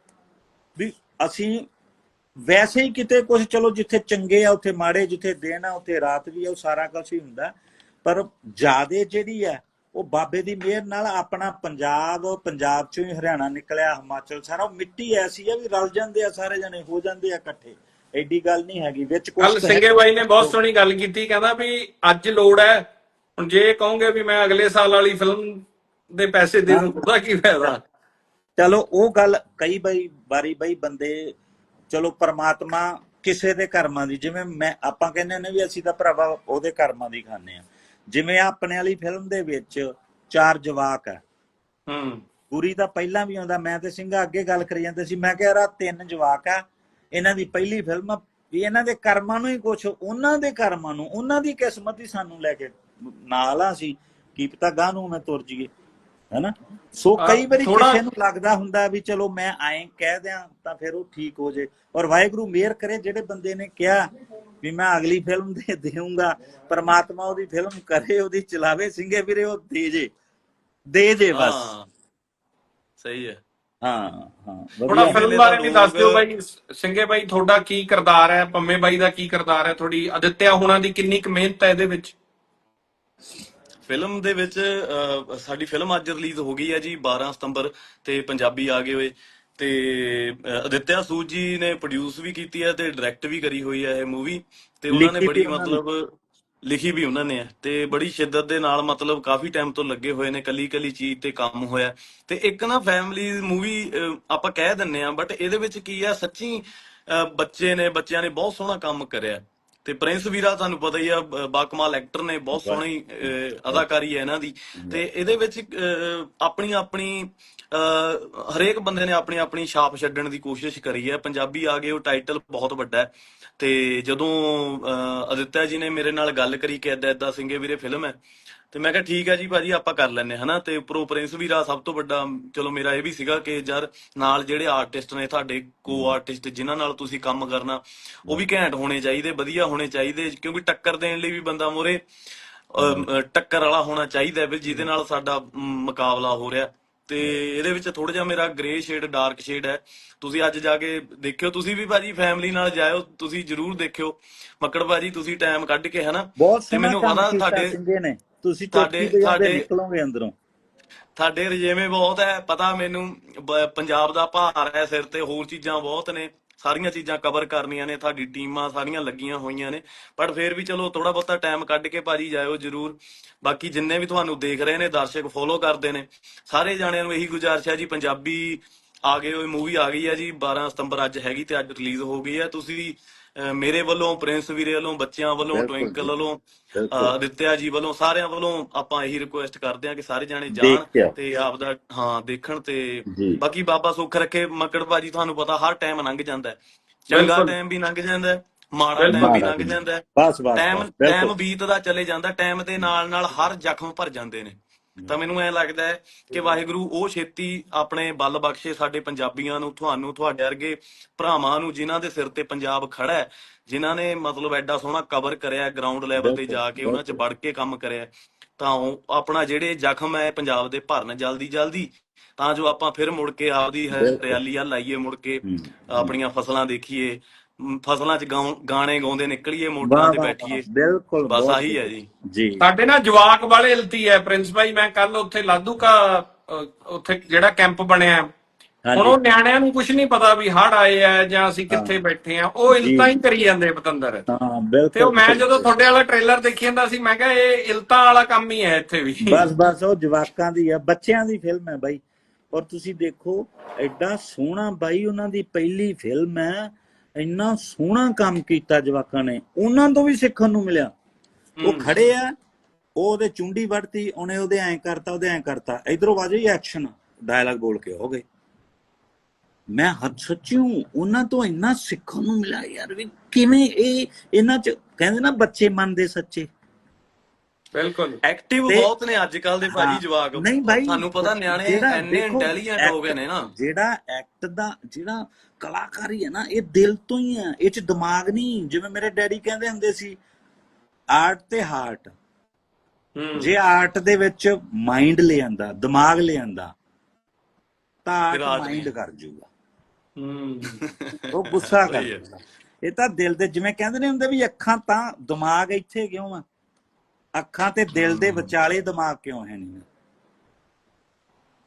Speaker 3: ਵੀ ਅਸੀਂ ਵੈਸੇ ਹੀ ਕਿਤੇ ਕੁਝ ਚਲੋ ਜਿੱਥੇ ਚੰਗੇ ਆ ਉੱਥੇ ਮਾੜੇ ਜਿੱਥੇ ਦਿਨ ਆ ਉੱਥੇ ਰਾਤ ਵੀ ਆ ਉਹ ਸਾਰਾ ਕੁਝ ਹੀ ਹੁੰਦਾ। ਪਰ ਜਿਆਦੇ ਜਿਹੜੀ ਆ ਉਹ ਬਾਬੇ ਦੀ ਮਿਹਰ ਨਾਲ ਆਪਣਾ ਪੰਜਾਬ ਪੰਜਾਬ ਚੋਂ ਹੀ ਹਰਿਆਣਾ ਨਿਕਲਿਆ ਹਿਮਾਚਲ ਸਾਰਾ ਮਿੱਟੀ ਐਸੀ ਆ ਵੀ ਰਲ ਜਾਂਦੇ ਆ ਸਾਰੇ ਜਣੇ ਹੋ ਜਾਂਦੇ ਆ ਇਕੱਠੇ। ਐਡੀ ਗੱਲ ਨਹੀਂ ਹੈਗੀ ਵਿੱਚ ਕੁਝ
Speaker 1: ਕੱਲ ਸਿੰਘੇ ਬਾਈ ਨੇ ਬਹੁਤ ਸੋਹਣੀ ਗੱਲ ਕੀਤੀ ਕਹਿੰਦਾ ਵੀ ਅੱਜ ਲੋੜ ਹੈ ਹੁਣ ਜੇ ਕਹੋਗੇ ਵੀ ਮੈਂ ਅਗਲੇ ਸਾਲ ਵਾਲੀ ਫਿਲਮ ਦੇ ਪੈਸੇ ਦੇ ਦੂੰ ਉਹਦਾ ਕੀ ਫਾਇਦਾ?
Speaker 3: ਚਲੋ ਉਹ ਗੱਲ ਕਈ ਬਈ ਬਾਰੀ ਬਈ ਬੰਦੇ ਚਲੋ ਪਰਮਾਤਮਾ ਕਿਸੇ ਦੇ ਕਰਮਾਂ ਦੀ ਜਿਵੇਂ ਮੈਂ ਆਪਾਂ ਕਹਿੰਦੇ ਨੇ ਵੀ ਅਸੀਂ ਤਾਂ ਭਰਾਵਾ ਉਹਦੇ ਕਰਮਾਂ ਦੀ ਖਾਂਦੇ ਆ ਜਿਵੇਂ ਆਪਣੇ ਵਾਲੀ ਫਿਲਮ ਦੇ ਵਿੱਚ ਚਾਰ ਜਵਾਕ ਆ
Speaker 1: ਹੂੰ।
Speaker 3: ਪੂਰੀ ਤਾਂ ਪਹਿਲਾਂ ਵੀ ਆਉਂਦਾ ਮੈਂ ਤੇ ਸਿੰਘਾ ਅੱਗੇ ਗੱਲ ਕਰੀ ਜਾਂਦੇ ਸੀ ਮੈਂ ਕਿਹਾ ਆਹ ਤਿੰਨ ਜਵਾਕ ਆ ਇਹਨਾਂ ਦੀ ਪਹਿਲੀ ਫਿਲਮ ਵੀ ਇਹਨਾਂ ਦੇ ਕਰਮਾਂ ਨੂੰ ਹੀ ਕੁਛ ਉਹਨਾਂ ਦੇ ਕਰਮਾਂ ਨੂੰ ਉਹਨਾਂ ਦੀ ਕਿਸਮਤ ਹੀ ਸਾਨੂੰ ਲੈ ਕੇ ਨਾਲ ਆ ਸੀ ਕੀ ਪਤਾ ਗਾਂ ਨੂੰ ਮੈਂ ਤੁਰ ਜੀਏ ਹੈਨਾ? ਸੋ ਕਈ ਵਾਰੀ ਕਿਸੇ ਨੂੰ ਲੱਗਦਾ ਹੁੰਦਾ ਵੀ ਚਲੋ ਮੈਂ ਐਂ ਕਹਿ ਦਿਆਂ ਤਾਂ ਫਿਰ ਉਹ ਠੀਕ ਹੋ ਜੇ ਔਰ ਵਾਹਿਗੁਰੂ ਮਿਹਰ ਕਰੇ ਜਿਹੜੇ ਬੰਦੇ ਨੇ ਕਿਹਾ ਵੀ ਮੈਂ ਅਗਲੀ ਫਿਲਮ ਦੇ ਦੇਵਾਂਗਾ ਪਰਮਾਤਮਾ ਉਹਦੀ ਫਿਲਮ ਕਰੇ ਉਹਦੀ ਚਲਾਵੇ ਸਿੰਘੇ ਵੀਰੇ ਉਹ ਦੇ ਜੇ ਦੇ ਜੇ ਬਸ।
Speaker 2: ਸਹੀ ਹੈ।
Speaker 3: ਹਾਂ ਹਾਂ
Speaker 1: ਥੋੜਾ। ਫਿਲਮ ਬਾਰੇ ਵੀ ਦੱਸ ਦਿਓ ਬਾਈ ਸਿੰਗੇ ਬਾਈ ਤੁਹਾਡਾ ਕੀ ਕਿਰਦਾਰ ਹੈ? ਪੰਮੇ ਬਾਈ ਦਾ ਕੀ ਕਿਰਦਾਰ ਹੈ? ਥੋੜੀ ਅਦਿੱਤਿਆ ਹੁਣਾਂ ਦੀ ਕਿੰਨੀ ਕੁ ਮਿਹਨਤ ਹੈ ਇਹਦੇ ਵਿੱਚ?
Speaker 2: ਫਿਲਮ ਦੇ ਵਿੱਚ ਸਾਡੀ ਫਿਲਮ ਅੱਜ ਰਿਲੀਜ਼ ਹੋ ਗਈ ਹੈ ਜੀ 12 ਸਤੰਬਰ ਤੇ ਪੰਜਾਬੀ ਆ ਗਏ ਹੋਏ। ਤੇ ਅਦਿੱਤਿਆ ਸੂਦ ਜੀ ਨੇ ਪ੍ਰੋਡਿਊਸ ਵੀ ਕੀਤੀ ਹੈ ਤੇ ਡਾਇਰੈਕਟ ਵੀ ਕਰੀ ਹੋਈ ਹੈ ਇਹ ਮੂਵੀ ਤੇ ਉਹਨਾਂ ਨੇ ਬੜੀ। ਮਤਲਬ ਲਿਖੀ ਵੀ ਉਹਨਾਂ ਨੇ ਤੇ ਬੜੀ ਸ਼ਿੱਦਤ ਦੇ ਨਾਲ ਮਤਲਬ ਕਾਫੀ ਟਾਈਮ ਤੋਂ ਲੱਗੇ ਹੋਏ ਨੇ ਕੱਲੀ ਕੱਲੀ ਚੀਜ਼ ਤੇ ਕੰਮ ਹੋਇਆ। ਤੇ ਇੱਕ ਨਾ ਫੈਮਿਲੀ ਮੂਵੀ ਆਪਾਂ ਕਹਿ ਦਿੰਨੇ ਆ ਬਟ ਇਹਦੇ ਵਿੱਚ ਕੀ ਆ ਸੱਚੀ ਬੱਚੇ ਨੇ ਬੱਚਿਆਂ ਨੇ ਬਹੁਤ ਸੋਹਣਾ ਕੰਮ ਕਰਿਆ। ਤੇ ਪ੍ਰਿੰਸ ਵੀਰਾ ਤੁਹਾਨੂੰ ਪਤਾ ਹੀ ਆ ਬਾਕਮਾਲ ਐਕਟਰ ਨੇ ਬਹੁਤ ਸੋਹਣੀ ਅਦਾਕਾਰੀ ਹੈ ਇਹਨਾਂ ਦੀ। ਤੇ ਇਹਦੇ ਵਿੱਚ ਆਪਣੀ ਆਪਣੀ ਹਰੇਕ ਬੰਦੇ ਨੇ ਆਪਣੀ ਆਪਣੀ ਛਾਪ ਛੱਡਣ ਦੀ ਕੋਸ਼ਿਸ਼ ਕਰੀ ਹੈ। ਪੰਜਾਬੀ ਆ ਗਏ ਉਹ ਟਾਈਟਲ ਬਹੁਤ ਵੱਡਾ ਹੈ। ਤੇ ਜਦੋਂ ਅਦਿੱਤਿਆ ਜੀ ਨੇ ਮੇਰੇ ਨਾਲ ਗੱਲ ਕਰੀ ਕਿ ਏਦਾਂ ਏਦਾਂ ਸਿੰਘੇ ਵੀਰੇ ਫਿਲਮ ਹੈ, ਤੇ ਮੈਂ ਕਿਹਾ ਠੀਕ ਹੈ ਜੀ ਭਾਜੀ, ਆਪਾਂ ਕਰ ਲੈਨੇ ਹਨਾ? ਤੇ ਉੱਪਰੋਂ ਪ੍ਰਿੰਸ ਵੀਰਾ ਸਭ ਤੋਂ ਵੱਡਾ, ਚਲੋ ਮੇਰਾ ਇਹ ਵੀ ਸੀਗਾ ਕਿ ਯਾਰ ਨਾਲ ਜਿਹੜੇ ਆਰਟਿਸਟ ਨੇ ਤੁਹਾਡੇ ਕੋ ਆਰਟਿਸਟ ਜਿਨ੍ਹਾਂ ਨਾਲ ਤੁਸੀਂ ਕੰਮ ਕਰਨਾ, ਉਹ ਵੀ ਘੈਂਟ ਹੋਣੇ ਚਾਹੀਦੇ, ਵਧੀਆ ਹੋਣੇ ਚਾਹੀਦੇ, ਕਿਉਂਕਿ ਟੱਕਰ ਦੇਣ ਲਈ ਵੀ ਬੰਦਾ ਮੋਰੇ ਟੱਕਰ ਵਾਲਾ ਹੋਣਾ ਚਾਹੀਦਾ ਵੀ ਜਿਹਦੇ ਨਾਲ ਸਾਡਾ ਮੁਕਾਬਲਾ ਹੋ ਰਿਹਾ। ਤੇ ਇਹਦੇ ਵਿੱਚ ਥੋੜਾ ਜਿਹਾ ਮੇਰਾ ਗ੍ਰੇ ਸ਼ੇਡ ਡਾਰਕ ਸ਼ੇਡ ਹੈ। ਤੁਸੀਂ ਅੱਜ ਜਾ ਕੇ ਦੇਖਿਓ ਤੁਸੀਂ ਵੀ ਭਾਜੀ ਫੈਮਿਲੀ ਨਾਲ ਜਾਇਓ ਤੁਸੀਂ ਜਰੂਰ ਦੇਖਿਓ। ਮੱਕੜ ਭਾਜੀ ਤੁਸੀਂ ਟਾਈਮ ਕੱਢ ਕੇ ਹਨਾ? ਤੇ ਮੈਨੂੰ ਪਤਾ ਤੁਹਾਡੇ
Speaker 3: ਨੇ। ਤੁਸੀਂ
Speaker 2: ਤੁਹਾਡੇ- ਤੁਹਾਡੇ-
Speaker 3: ਨਿਕਲੋਗੇ ਅੰਦਰੋਂ।
Speaker 2: ਤੁਹਾਡੇ ਰਜੇਵੇਂ ਬਹੁਤ ਹੈ। ਪਤਾ ਮੈਨੂੰ ਪੰਜਾਬ ਦਾ ਭਾਰ ਹੈ ਸਿਰ ਤੇ ਹੋਰ ਚੀਜ਼ਾਂ ਬਹੁਤ ਨੇ। ਸਾਰੀਆਂ ਚੀਜ਼ਾਂ ਕਵਰ ਕਰਨੀਆਂ ਨੇ, ਤੁਹਾਡੀ ਟੀਮਾਂ ਸਾਰੀਆਂ ਲੱਗੀਆਂ ਹੋਈਆਂ ਨੇ। ਪਰ ਫਿਰ ਵੀ ਚਲੋ ਥੋੜਾ ਬਹੁਤਾ ਟਾਈਮ ਕੱਢ ਕੇ ਭਾਜੀ ਜਾਇਓ ਜਰੂਰ। ਬਾਕੀ ਜਿੰਨੇ ਵੀ ਤੁਹਾਨੂੰ ਦੇਖ ਰਹੇ ਨੇ, ਦਰਸ਼ਕ ਫੋਲੋ ਕਰਦੇ ਨੇ, ਸਾਰੇ ਜਾਣਿਆਂ ਨੂੰ ਇਹੀ ਗੁਜ਼ਾਰਿਸ਼ ਹੈ ਜੀ, ਪੰਜਾਬੀ ਆ ਗਏ ਹੋਏ ਮੂਵੀ ਆ ਗਈ ਹੈ ਜੀ 12 ਸਤੰਬਰ ਅੱਜ ਹੈਗੀ ਤੇ ਅੱਜ ਰਿਲੀਜ਼ ਹੋ ਗਈ ਹੈ। ਤੁਸੀਂ ਮੇਰੇ ਵੱਲੋਂ ਪ੍ਰਿੰਸ ਵੀਰੇ ਵੱਲੋਂ ਬੱਚਿਆਂ ਵੱਲੋਂ ਟਵਿੰਕਲ। ਵੱਲੋਂ ਅਦਿੱਤਿਆ ਜੀ ਵੱਲੋਂ ਸਾਰਿਆਂ ਵੱਲੋਂ ਆਪਾਂ ਇਹੀ ਰਿਕੁਐਸਟ ਕਰਦੇ ਹਾਂ ਕਿ ਸਾਰੇ ਜਾਣੇ ਜਾਣ। ਤੇ ਆਪਦਾ ਹਾਂ ਦੇਖਣ ਤੇ। ਬਾਕੀ ਬਾਬਾ ਸੁੱਖ ਰੱਖੇ ਮੱਕੜ ਭਾਜੀ ਤੁਹਾਨੂੰ ਪਤਾ ਹਰ ਟਾਈਮ ਲੰਘ ਜਾਂਦਾ ਹੈ ਚੰਗਾ। ਟਾਈਮ ਵੀ ਲੰਘ ਜਾਂਦਾ ਹੈ ਮਾੜਾ। ਟਾਈਮ ਵੀ ਲੰਘ। ਜਾਂਦਾ ਹੈ
Speaker 3: ਬਸ ਬਸ
Speaker 2: ਟਾਈਮ ਟਾਈਮ ਬੀਤਦਾ ਚਲੇ ਜਾਂਦਾ ਟਾਈਮ ਦੇ ਨਾਲ ਨਾਲ ਹਰ ਜ਼ਖਮ ਭਰ ਜਾਂਦੇ ਨੇ ਤਾਂ ਮੈਨੂੰ ਐ ਲੱਗਦਾ ਹੈ ਕਿ ਵਾਹਿਗੁਰੂ ਉਹ ਛੇਤੀ ਆਪਣੇ ਬਲ ਬਖਸ਼ੇ ਸਾਡੇ ਪੰਜਾਬੀਆਂ ਨੂੰ ਤੁਹਾਨੂੰ ਤੁਹਾਡੇ ਵਰਗੇ ਭਰਾਵਾਂ ਨੂੰ ਜਿਨ੍ਹਾਂ ਦੇ ਸਿਰ ਤੇ ਪੰਜਾਬ ਖੜਾ ਹੈ ਜਿਨ੍ਹਾਂ ਨੇ ਮਤਲਬ ਐਡਾ ਸੋਹਣਾ ਕਵਰ ਕਰਿਆ ਗਰਾਊਂਡ ਲੈਵਲ ਤੇ ਜਾ ਕੇ ਉਹਨਾਂ 'ਚ। ਵੜ ਕੇ ਕੰਮ ਕਰਿਆ ਤਾਂ ਉਹ ਆਪਣਾ ਜਿਹੜੇ ਜ਼ਖਮ ਹੈ ਪੰਜਾਬ ਦੇ ਭਰਨ ਜਲਦੀ ਜਲਦੀ ਤਾਂ ਜੋ ਆਪਾਂ ਫਿਰ ਮੁੜ ਕੇ ਆਪਦੀ। ਹਰਿਆਲੀ ਆ ਲਾਈਏ ਮੁੜ ਕੇ। ਆਪਣੀਆਂ ਫਸਲਾਂ ਦੇਖੀਏ ਫਸਲਾਂ 'ਚ ਗਾਣੇ ਗਾਉਂਦੇ ਨਿਕਲੀਏ ਮੋਟਰਾਂ ਤੇ ਬੈਠੀਏ।
Speaker 3: ਬਿਲਕੁਲ
Speaker 2: ਬਸ ਆਹੀ ਹੈ ਜੀ।
Speaker 3: ਜੀ।
Speaker 1: ਸਾਡੇ ਨਾ ਜਵਾਕ ਵਾਲੇ ਇਲਤੀ ਹੈ ਪ੍ਰਿੰਸ ਭਾਈ ਮੈਂ ਕੱਲ ਉੱਥੇ ਲਾਧੂਕਾ ਅ, ਉੱਥੇ ਜਿਹੜਾ ਕੈਂਪ ਬਣਿਆ। ਹੁਣ ਉਹ ਨਿਆਣਿਆਂ ਨੂੰ ਕੁਝ ਨਹੀਂ ਪਤਾ ਵੀ ਹੜ ਆਏ ਆ ਜਾਂ ਅਸੀਂ ਕਿੱਥੇ ਬੈਠੇ ਆ। ਉਹ ਇਲਤਾਂ ਹੀ ਕਰੀ ਜਾਂਦੇ ਪਤੰਦਰ।
Speaker 3: ਹਾਂ ਬਿਲਕੁਲ
Speaker 1: ਤੇ ਉਹ ਮੈਂ ਜਦੋਂ ਤੁਹਾਡੇ ਵਾਲਾ ਟ੍ਰੇਲਰ ਦੇਖੀ ਜਾਂਦਾ ਸੀ ਮੈਂ ਕਿਹਾ ਇਹ ਇਲਤਾਂ ਵਾਲਾ ਕੰਮ ਹੀ ਹੈ ਇੱਥੇ ਵੀ।
Speaker 3: ਬਸ ਬਸ ਉਹ ਜਵਾਕਾਂ ਦੀ ਆ ਬੱਚਿਆਂ ਦੀ ਫਿਲਮ ਹੈ ਬਾਈ। ਔਰ ਤੁਸੀਂ ਦੇਖੋ ਐਡਾ ਸੋਹਣਾ ਬਾਈ ਉਹਨਾਂ ਦੀ ਪਹਿਲੀ ਫਿਲਮ ਹੈ। ਇੰਨਾ ਸੋਹਣਾ ਕੰਮ ਕੀਤਾ ਜਵਾਕਾਂ ਨੇ ਉਹਨਾਂ ਤੋਂ ਵੀ ਸਿੱਖਣ ਨੂੰ ਮਿਲਿਆ। ਉਹ। ਖੜੇ ਆ ਉਹ ਉਹਦੇ ਚੁੰਡੀ ਵੜਤੀ ਉਹਨੇ ਉਹਦੇ ਐਂ ਕਰਤਾ ਉਹਦੇ ਐਂ ਕਰਤਾ। ਇਧਰੋਂ ਵਾਜੇ ਹੀ ਐਕਸ਼ਨ ਡਾਇਲੌਗ ਬੋਲ ਕੇ ਹੋ ਗਏ। ਮੈਂ ਹੱਥ ਸੱਚਿਓ ਉਹਨਾਂ ਤੋਂ ਇੰਨਾ ਸਿੱਖਣ ਨੂੰ ਮਿਲਿਆ ਯਾਰ ਵੀ ਕਿਵੇਂ ਇਹ ਇਹਨਾਂ ਚ ਕਹਿੰਦੇ ਨਾ ਬੱਚੇ ਮੰਨਦੇ ਸੱਚੇ।
Speaker 1: ਬਿਲਕੁਲ।
Speaker 2: ਐਕਟਿਵ ਬਹੁਤ ਨੇ ਅੱਜ ਕੱਲ ਦੇ ਭਾਜੀ ਜਵਾਕ।
Speaker 3: ਨਹੀਂ ਬਾਈ,
Speaker 2: ਤੁਹਾਨੂੰ ਪਤਾ ਨਿਆਣੇ
Speaker 3: ਦੇਖੋ,
Speaker 2: ਇੰਟੈਲੀਜੈਂਟ ਹੋ ਗਏ ਨੇ ਨਾ।
Speaker 3: ਜਿਹੜਾ ਐਕਟ ਦਾ ਜਿਹੜਾ ਕਲਾਕਾਰੀ ਹੈ ਨਾ ਇਹ ਦਿਲ ਤੋਂ ਹੀ ਹੈ। ਇਹ ਚ ਦਿਮਾਗ ਨਹੀਂ। ਜਿਵੇਂ ਮੇਰੇ ਡੈਡੀ ਕਹਿੰਦੇ ਹੁੰਦੇ ਸੀ ਆਰਟ ਤੇ ਹਾਰਟ
Speaker 1: ਹੂੰ।
Speaker 3: ਜੇ ਆਰਟ ਦੇ ਵਿੱਚ ਮਾਈਂਡ ਲੈ ਆਂਦਾ ਦਿਮਾਗ ਲੈ ਆਂਦਾ ਤਾਂ ਆਰਟ ਮਾਈਂਡ। ਕਰ ਜੂਗਾ।
Speaker 1: ਹੂੰ।
Speaker 3: ਉਹ ਗੁੱਸਾ ਕਰ ਇਹ ਤਾਂ ਦਿਲ ਦੇ ਜਿਵੇਂ ਕਹਿੰਦੇ ਨੇ ਹੁੰਦੇ ਵੀ ਅੱਖਾਂ ਤਾਂ ਦਿਮਾਗ ਇੱਥੇ ਕਿਉਂ ਆ? ਅੱਖਾਂ ਤੇ ਦਿਲ ਦੇ ਵਿਚਾਲੇ ਦਿਮਾਗ ਕਿਉਂ ਹੈ ਨਹੀਂ?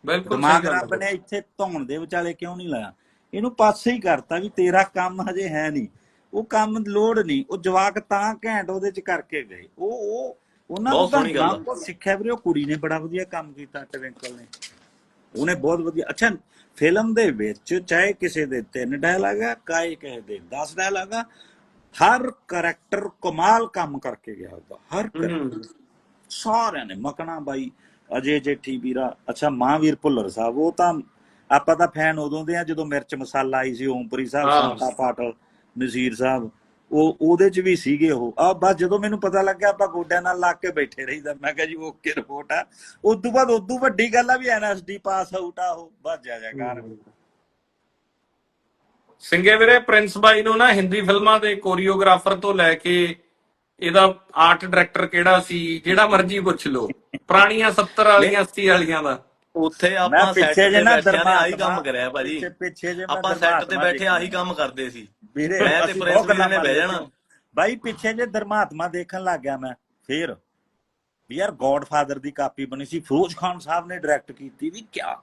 Speaker 1: ਬਿਲਕੁਲ
Speaker 3: ਦਿਮਾਗ ਰੱਬ ਨੇ ਇੱਥੇ ਧੌਣ ਦੇ ਵਿਚਾਲੇ ਕਿਉਂ ਨਹੀਂ ਲਾਇਆ? ਇਹਨੂੰ ਪਾਸੇ ਹੀ ਕਰਤਾ ਵੀ ਤੇਰਾ ਕੰਮ ਹਜੇ ਹੈ ਨਹੀਂ। ਉਹ ਕੰਮ ਲੋੜ ਨਹੀਂ। ਉਹ ਜਵਾਕ ਤਾਂ ਘੈਂਟ ਉਹਦੇ ਚ ਕਰਕੇ ਗਏ। ਉਹ ਉਹ ਉਹਨਾਂ ਨੂੰ ਤਾਂ ਤੋਂ ਸਿੱਖਿਆ ਵੀਰੇ ਉਹ ਕੁੜੀ ਨੇ ਬੜਾ ਵਧੀਆ ਕੰਮ ਕੀਤਾ ਟਵਿੰਕਲ ਨੇ। ਉਹਨੇ ਬਹੁਤ ਵਧੀਆ ਅੱਛਾ ਫਿਲਮ ਦੇ ਵਿੱਚ ਚਾਹੇ ਕਿਸੇ ਦੇ ਤਿੰਨ ਡਾਇਲਾਗ ਆ ਕਾਏ ਕਿਸੇ ਦੇ 10 ਡਾਇਲਾਗ ਆ ਹਰ ਕੈਰੈਕਟਰ ਕਮਾਲ ਕੰਮ ਕਰਕੇ ਗਿਆ ਉਹਦਾ ਹਰ। ਸਾਰਿਆਂ ਨੇ ਮਕਣਾ ਬਾਈ ਅਜੇ ਜੇਠੀ ਵੀਰਾ ਅੱਛਾ ਮਹਾਂਵੀਰ ਭੁੱਲਰ ਸਾਹਿਬ ਉਹ ਤਾਂ ਆਪਾਂ ਤਾਂ ਫੈਨ ਉਦੋਂ ਦੇ ਆ ਜਦੋਂ ਮਿਰਚ ਮਸਾਲਾ ਆਈ ਸੀ ਓਮਪੁਰੀ ਸਾਹਿਬ। ਸੰਤਾ ਪਾਟਲ ਨਜ਼ੀਰ ਸਾਹਿਬ ਉਹ ਉਹਦੇ ਚ ਵੀ ਸੀਗੇ ਉਹ। ਆ ਬਸ ਜਦੋਂ ਮੈਨੂੰ ਪਤਾ ਲੱਗਿਆ ਆਪਾਂ ਗੋਡਿਆਂ ਨਾਲ ਲਾ ਕੇ ਬੈਠੇ ਰਹੀਦਾ ਮੈਂ ਕਿਹਾ ਜੀ ਓਕੇ ਰਿਪੋਰਟ ਆ। ਉਸ ਤੋਂ ਬਾਅਦ ਉਦੋਂ ਵੱਡੀ ਗੱਲ ਆ ਵੀ ਐਨਐਸਡੀ ਪਾਸ ਆਊਟ ਆ ਉਹ ਬਸ ਜਾ ਜਾ ਕਰ
Speaker 1: ਸਿੰਘੇ ਵੀਰੇ ਪ੍ਰਿੰਸ ਬਾਈ ਨੂੰ ਨਾ ਹਿੰਦੀ ਫਿਲਮਾਂ ਦੇ ਕੋਰੀਓਗ੍ਰਾਫਰ ਤੋਂ ਲੈ ਕੇ ਇਹਦਾ ਆਰਟ ਡਾਇਰੈਕਟਰ ਕਿਹੜਾ ਸੀ ਜਿਹੜਾ ਮਰਜ਼ੀ ਪੁੱਛ ਲਓ। ਪੁਰਾਣੀਆਂ 70 ਵਾਲੀਆਂ 80 ਵਾਲੀਆਂ ਦਾ।
Speaker 2: ਉੱਥੇ ਆਪਾਂ ਸੈੱਟ
Speaker 3: ਪਿੱਛੇ ਜੇ
Speaker 2: ਤੇ
Speaker 3: ਨੇ
Speaker 2: ਆਹੀ ਕੰਮ ਕਰਿਆ ਭਾਜੀ।
Speaker 3: ਪਿੱਛੇ- ਜੇ
Speaker 2: ਆਪਾਂ ਸੈੱਟ ਤੇ ਬੈਠੇ ਆਹੀ। ਕੰਮ ਕਰਦੇ ਸੀ।
Speaker 3: ਵੀਰੇ
Speaker 2: ਮੈਂ ਤੇ ਪ੍ਰਿੰਸ ਵੀਰੇ
Speaker 3: ਗੱਲਾਂ
Speaker 2: ਨੇ ਬਹਿ ਜਾਣਾ।
Speaker 3: ਬਾਈ ਪਿੱਛੇ ਜੇ ਧਰਮਾਤਮਾ ਦੇਖਣ ਲੱਗ ਗਿਆ ਮੈਂ ਫੇਰ। ਵੀ ਯਾਰ ਗੋਡਫਾਦਰ ਦੀ ਕਾਪੀ ਬਣੀ ਸੀ। ਫਿਰੋਜ਼ ਖਾਨ ਸਾਹਿਬ ਨੇ ਡਾਇਰੈਕਟ ਕੀਤੀ ਵੀ ਕਿਆ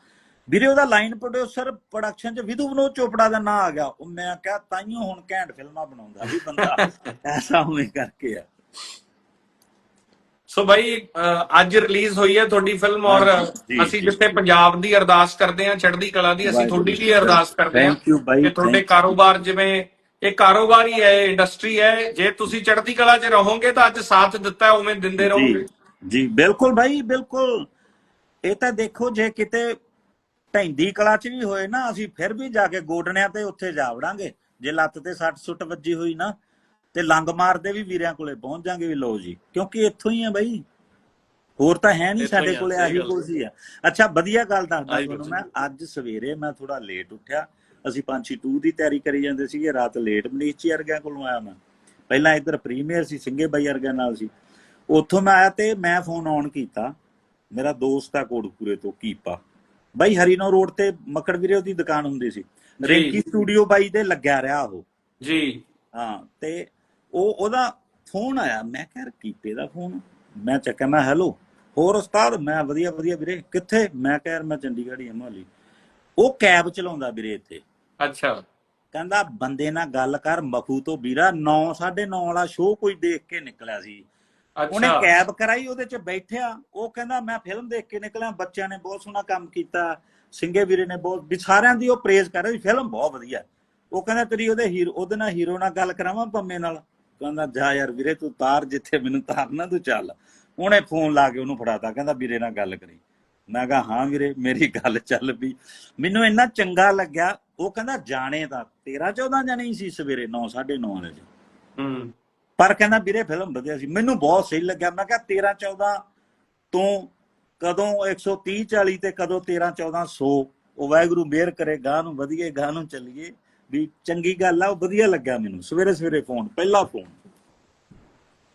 Speaker 3: ਵੀਰੇ ਉਹਦਾ ਲਾਈਨ ਪ੍ਰੋਡਿਊਸਰ ਪ੍ਰੋਡਕਸ਼ਨ ਚ ਵਿਧੂ ਵਿਨੋਦ ਚੋਪੜਾ ਦਾ ਨਾਂ ਆ ਗਿਆ। ਉਹ ਮੈਂ ਕਿਹਾ ਤਾਈਓ ਹੁਣ ਘੈਂਟ ਫਿਲਮਾਂ ਬਣਾਉਂਦਾ ਵੀ ਬੰਦਾ। ਐਸਾ ਹੋਵੇ ਕਰਕੇ ਆ।
Speaker 1: ਸੋ ਅਹ, ਅੱਜ ਰਿਲੀਜ਼ ਹੋਈ ਹੈ ਤੁਹਾਡੀ ਫਿਲਮ ਔਰ ਅਸੀਂ। ਜਿੱਥੇ ਪੰਜਾਬ ਦੀ ਅਰਦਾਸ ਕਰਦੇ ਹਾਂ ਚੜ੍ਹਦੀ ਕਲਾ ਦੀ ਅਸੀਂ ਤੁਹਾਡੀ ਵੀ ਅਰਦਾਸ ਕਰਦੇ ਹਾਂ ਕਿ ਤੁਹਾਡੇ। ਕਾਰੋਬਾਰ ਜਿਵੇਂ ਇਹ ਕਾਰੋਬਾਰ ਹੀ ਹੈ ਇੰਡਸਟਰੀ ਹੈ ਜੇ ਤੁਸੀਂ ਚੜ੍ਹਦੀ ਕਲਾ 'ਚ ਰਹੋਗੇ ਤਾਂ ਅੱਜ ਸਾਥ ਦਿੱਤਾ ਉਵੇਂ ਦਿੰਦੇ ਰਹੋਗੇ।
Speaker 3: ਜੀ ਬਿਲਕੁਲ ਭਾਈ ਬਿਲਕੁਲ। ਇਹ ਤਾਂ ਦੇਖੋ ਜੇ ਕਿਤੇ ਢੈਂਦੀ ਕਲਾ ਚ ਵੀ ਹੋਏ ਨਾ ਅਸੀਂ ਫਿਰ ਵੀ ਜਾ ਕੇ ਗੋਡਣਿਆਂ ਤੇ ਉੱਥੇ ਜਾ ਵੜਾਂਗੇ। ਜੇ ਲੱਤ ਤੇ ਸੱਟ ਸੁੱਟ ਵੱਜੀ ਹੋਈ ਨਾ ਤੇ ਲੰਗ ਮਾਰਦੇ ਵੀ ਵੀਰਿਆਂ ਕੋਲੇ ਪਹੁੰਚ ਜਾਾਂਗੇ ਵੀ ਲਓ ਜੀ ਕਿਉਂਕਿ ਇੱਥੋਂ ਹੀ ਆ ਬਾਈ। ਹੋਰ ਤਾਂ ਹੈ ਨਹੀਂ ਸਾਡੇ ਕੋਲੇ ਆਹੀ। ਕੁਝ ਹੀ। ਆ। ਅੱਛਾ ਵਧੀਆ ਗੱਲ ਦੱਸਦਾ ਤੁਹਾਨੂੰ। ਮੈਂ ਅੱਜ ਸਵੇਰੇ ਮੈਂ ਥੋੜਾ ਲੇਟ ਉੱਠਿਆ। ਅਸੀਂ ਪੰਛੀ 2 ਦੀ ਤਿਆਰੀ ਕਰੀ ਜਾਂਦੇ ਸੀਗੇ ਰਾਤ ਲੇਟ ਮਨੀਸ਼ ਜੀ ਵਰਗਿਆਂ ਕੋਲੋਂ ਆਇਆ ਮੈਂ। ਪਹਿਲਾਂ ਇੱਧਰ ਪ੍ਰੀਮੀਅਰ ਸੀ ਸਿੰਘੇ ਬਾਈ ਵਰਗਿਆਂ ਨਾਲ ਸੀ। ਉੱਥੋਂ ਮੈਂ ਆਇਆ ਤੇ ਮੈਂ ਫੋਨ ਆਨ ਕੀਤਾ। ਮੇਰਾ ਦੋਸਤ ਆ ਕੋਟਪੂਰੇ ਤੋਂ ਕੀਪਾ। ਬਾਈ ਹਰੀਨੋ ਰੋਡ ਤੇ ਮੱਕੜ ਵੀਰੇ ਉਹਦੀ ਦੁਕਾਨ ਹੁੰਦੀ ਸੀ। ਰੇਂਕੀ ਸਟੂਡੀਓ ਬਾਈ ਦੇ ਲੱਗਿਆ ਰਿਹਾ ਉਹ।
Speaker 1: ਜੀ।
Speaker 3: ਹਾਂ ਤੇ ਉਹ ਉਹਦਾ ਫੋਨ ਆਇਆ। ਮੈਂ ਕਿਹਾ ਕੀਪੇ ਦਾ ਫੋਨ? ਮੈਂ ਚੱਕਿਆ ਮੈਂ ਹੈਲੋ ਹੋਰ ਉਸਤਾਦ ਮੈਂ ਵਧੀਆ ਵਧੀਆ ਵੀਰੇ ਕਿੱਥੇ? ਮੈਂ ਕਿਹਾ ਮੈਂ ਚੰਡੀਗੜ੍ਹ ਹੀ ਮੋਹਾਲੀ। ਉਹ ਕੈਬ ਚਲਾਉਂਦਾ ਵੀਰੇ ਇੱਥੇ।
Speaker 1: ਅੱਛਾ।
Speaker 3: ਕਹਿੰਦਾ ਬੰਦੇ ਨਾਲ ਗੱਲ ਕਰ ਮਖੂ ਤੋਂ ਵੀਰਾ 9 9:30 ਵਾਲਾ ਸ਼ੋਅ ਕੋਈ ਦੇਖ ਕੇ ਨਿਕਲਿਆ ਸੀ। ਉਹਨੇ ਕੈਬ ਕਰਾਈ ਉਹਦੇ ਚ ਬੈਠਿਆ। ਉਹ ਕਹਿੰਦਾ ਮੈਂ ਫਿਲਮ ਦੇਖ ਕੇ ਨਿਕਲਿਆ ਬੱਚਿਆਂ ਨੇ ਬਹੁਤ ਸੋਹਣਾ ਕੰਮ ਕੀਤਾ। ਸਿੰਘੇ ਵੀਰੇ ਨੇ ਬਹੁਤ ਵੀ ਸਾਰਿਆਂ ਦੀ ਉਹ ਪ੍ਰੇਜ਼ ਕਰ ਰਹੀ ਫਿਲਮ ਬਹੁਤ ਵਧੀਆ। ਉਹ ਕਹਿੰਦਾ ਤੇਰੀ ਉਹਦੇ ਹੀਰੋ ਉਹਦੇ ਨਾਲ ਹੀਰੋ ਨਾਲ ਗੱਲ ਕਰਾਵਾਂ ਪੰਮੇ ਨਾਲ? ਕਹਿੰਦਾ ਜਾ ਯਾਰ ਵੀਰੇ ਤੂੰ ਤਾਰ ਜਿੱਥੇ ਮੈਨੂੰ ਤਾਰਨਾ ਤੂੰ ਚੱਲ। ਉਹਨੇ ਫੋਨ ਲਾ ਕੇ ਉਹਨੂੰ ਫੜਾਤਾ ਕਹਿੰਦਾ ਵੀਰੇ ਨਾਲ ਗੱਲ ਕਰੀ। ਮੈਂ ਕਿਹਾ ਹਾਂ ਵੀਰੇ ਮੇਰੀ ਗੱਲ ਚੱਲ ਪਈ। ਮੈਨੂੰ ਇੰਨਾ ਚੰਗਾ ਲੱਗਿਆ ਉਹ ਕਹਿੰਦਾ ਜਾਣੇ ਤਾਂ 13 14 ਜਾਣੇ ਹੀ ਸੀ ਸਵੇਰੇ 9 9:30 ਵਾਲੇ ਚ।
Speaker 1: ਹੂੰ।
Speaker 3: ਪਰ ਕਹਿੰਦਾ ਵੀਰੇ ਫਿਲਮ ਵਧੀਆ ਸੀ। ਮੈਨੂੰ ਬਹੁਤ ਸਹੀ ਲੱਗਿਆ। ਮੈਂ ਕਿਹਾ 13 14 ਤੋਂ ਕਦੋਂ 130 40 ਤੇ ਕਦੋਂ 13 14 100 ਉਹ ਵਾਹਿਗੁਰੂ ਮਿਹਰ ਕਰੇ ਗਾਂ ਨੂੰ ਵਧੀਏ ਗਾਂ ਨੂੰ ਚੱਲੀਏ। ਵੀ ਚੰਗੀ ਗੱਲ ਆ ਉਹ ਵਧੀਆ ਲੱਗਿਆ ਮੈਨੂੰ। ਸਵੇਰੇ ਸਵੇਰੇ ਫੋਨ ਪਹਿਲਾ ਫੋਨ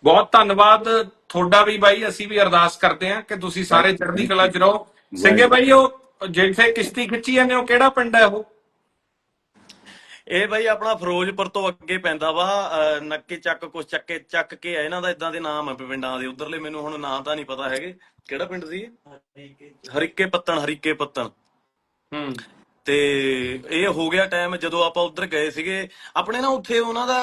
Speaker 1: ਬਹੁਤ ਧੰਨਵਾਦ। ਤੁਹਾਡਾ ਵੀ ਬਾਈ ਅਸੀਂ ਵੀ ਅਰਦਾਸ ਕਰਦੇ ਹਾਂ ਕਿ ਤੁਸੀਂ ਸਾਰੇ ਚੜ੍ਹਦੀ ਕਲਾ 'ਚ ਰਹੋ। ਸਿੰਘੇ ਬਾਈ ਉਹ ਜਿੱਥੇ ਕਿਸ਼ਤੀ ਖਿੱਚੀ ਜਾਂਦੇ ਹੋ ਕਿਹੜਾ ਪਿੰਡ ਹੈ ਉਹ?
Speaker 2: ਇਹ ਬਾਈ ਆਪਣਾ ਫਿਰੋਜ਼ਪੁਰ ਤੋਂ ਅੱਗੇ ਪੈਂਦਾ ਵਾ ਨੱਕੇ ਚੱਕ ਕੁਛ ਚੱਕੇ ਚੱਕ ਕੇ ਆ ਇਹਨਾਂ ਦਾ ਇਦਾਂ ਦੇ ਨਾਮ ਆ ਪਿੰਡਾਂ ਦੇ ਉਧਰਲੇ ਮੈਨੂੰ ਹੁਣ ਨਾਂ ਤਾਂ ਨਹੀਂ ਪਤਾ ਹੈਗੇ। ਕਿਹੜਾ ਪਿੰਡ ਸੀ? ਹਰੀਕੇ ਪੱਤਣ ਹਰੀਕੇ ਪੱਤਣ।
Speaker 1: ਹੂੰ।
Speaker 2: ਤੇ ਇਹ ਹੋ ਗਿਆ ਟਾਈਮ ਜਦੋਂ ਆਪਾਂ ਉਧਰ ਗਏ ਸੀਗੇ ਆਪਣੇ ਨਾ ਉੱਥੇ ਉਹਨਾਂ ਦਾ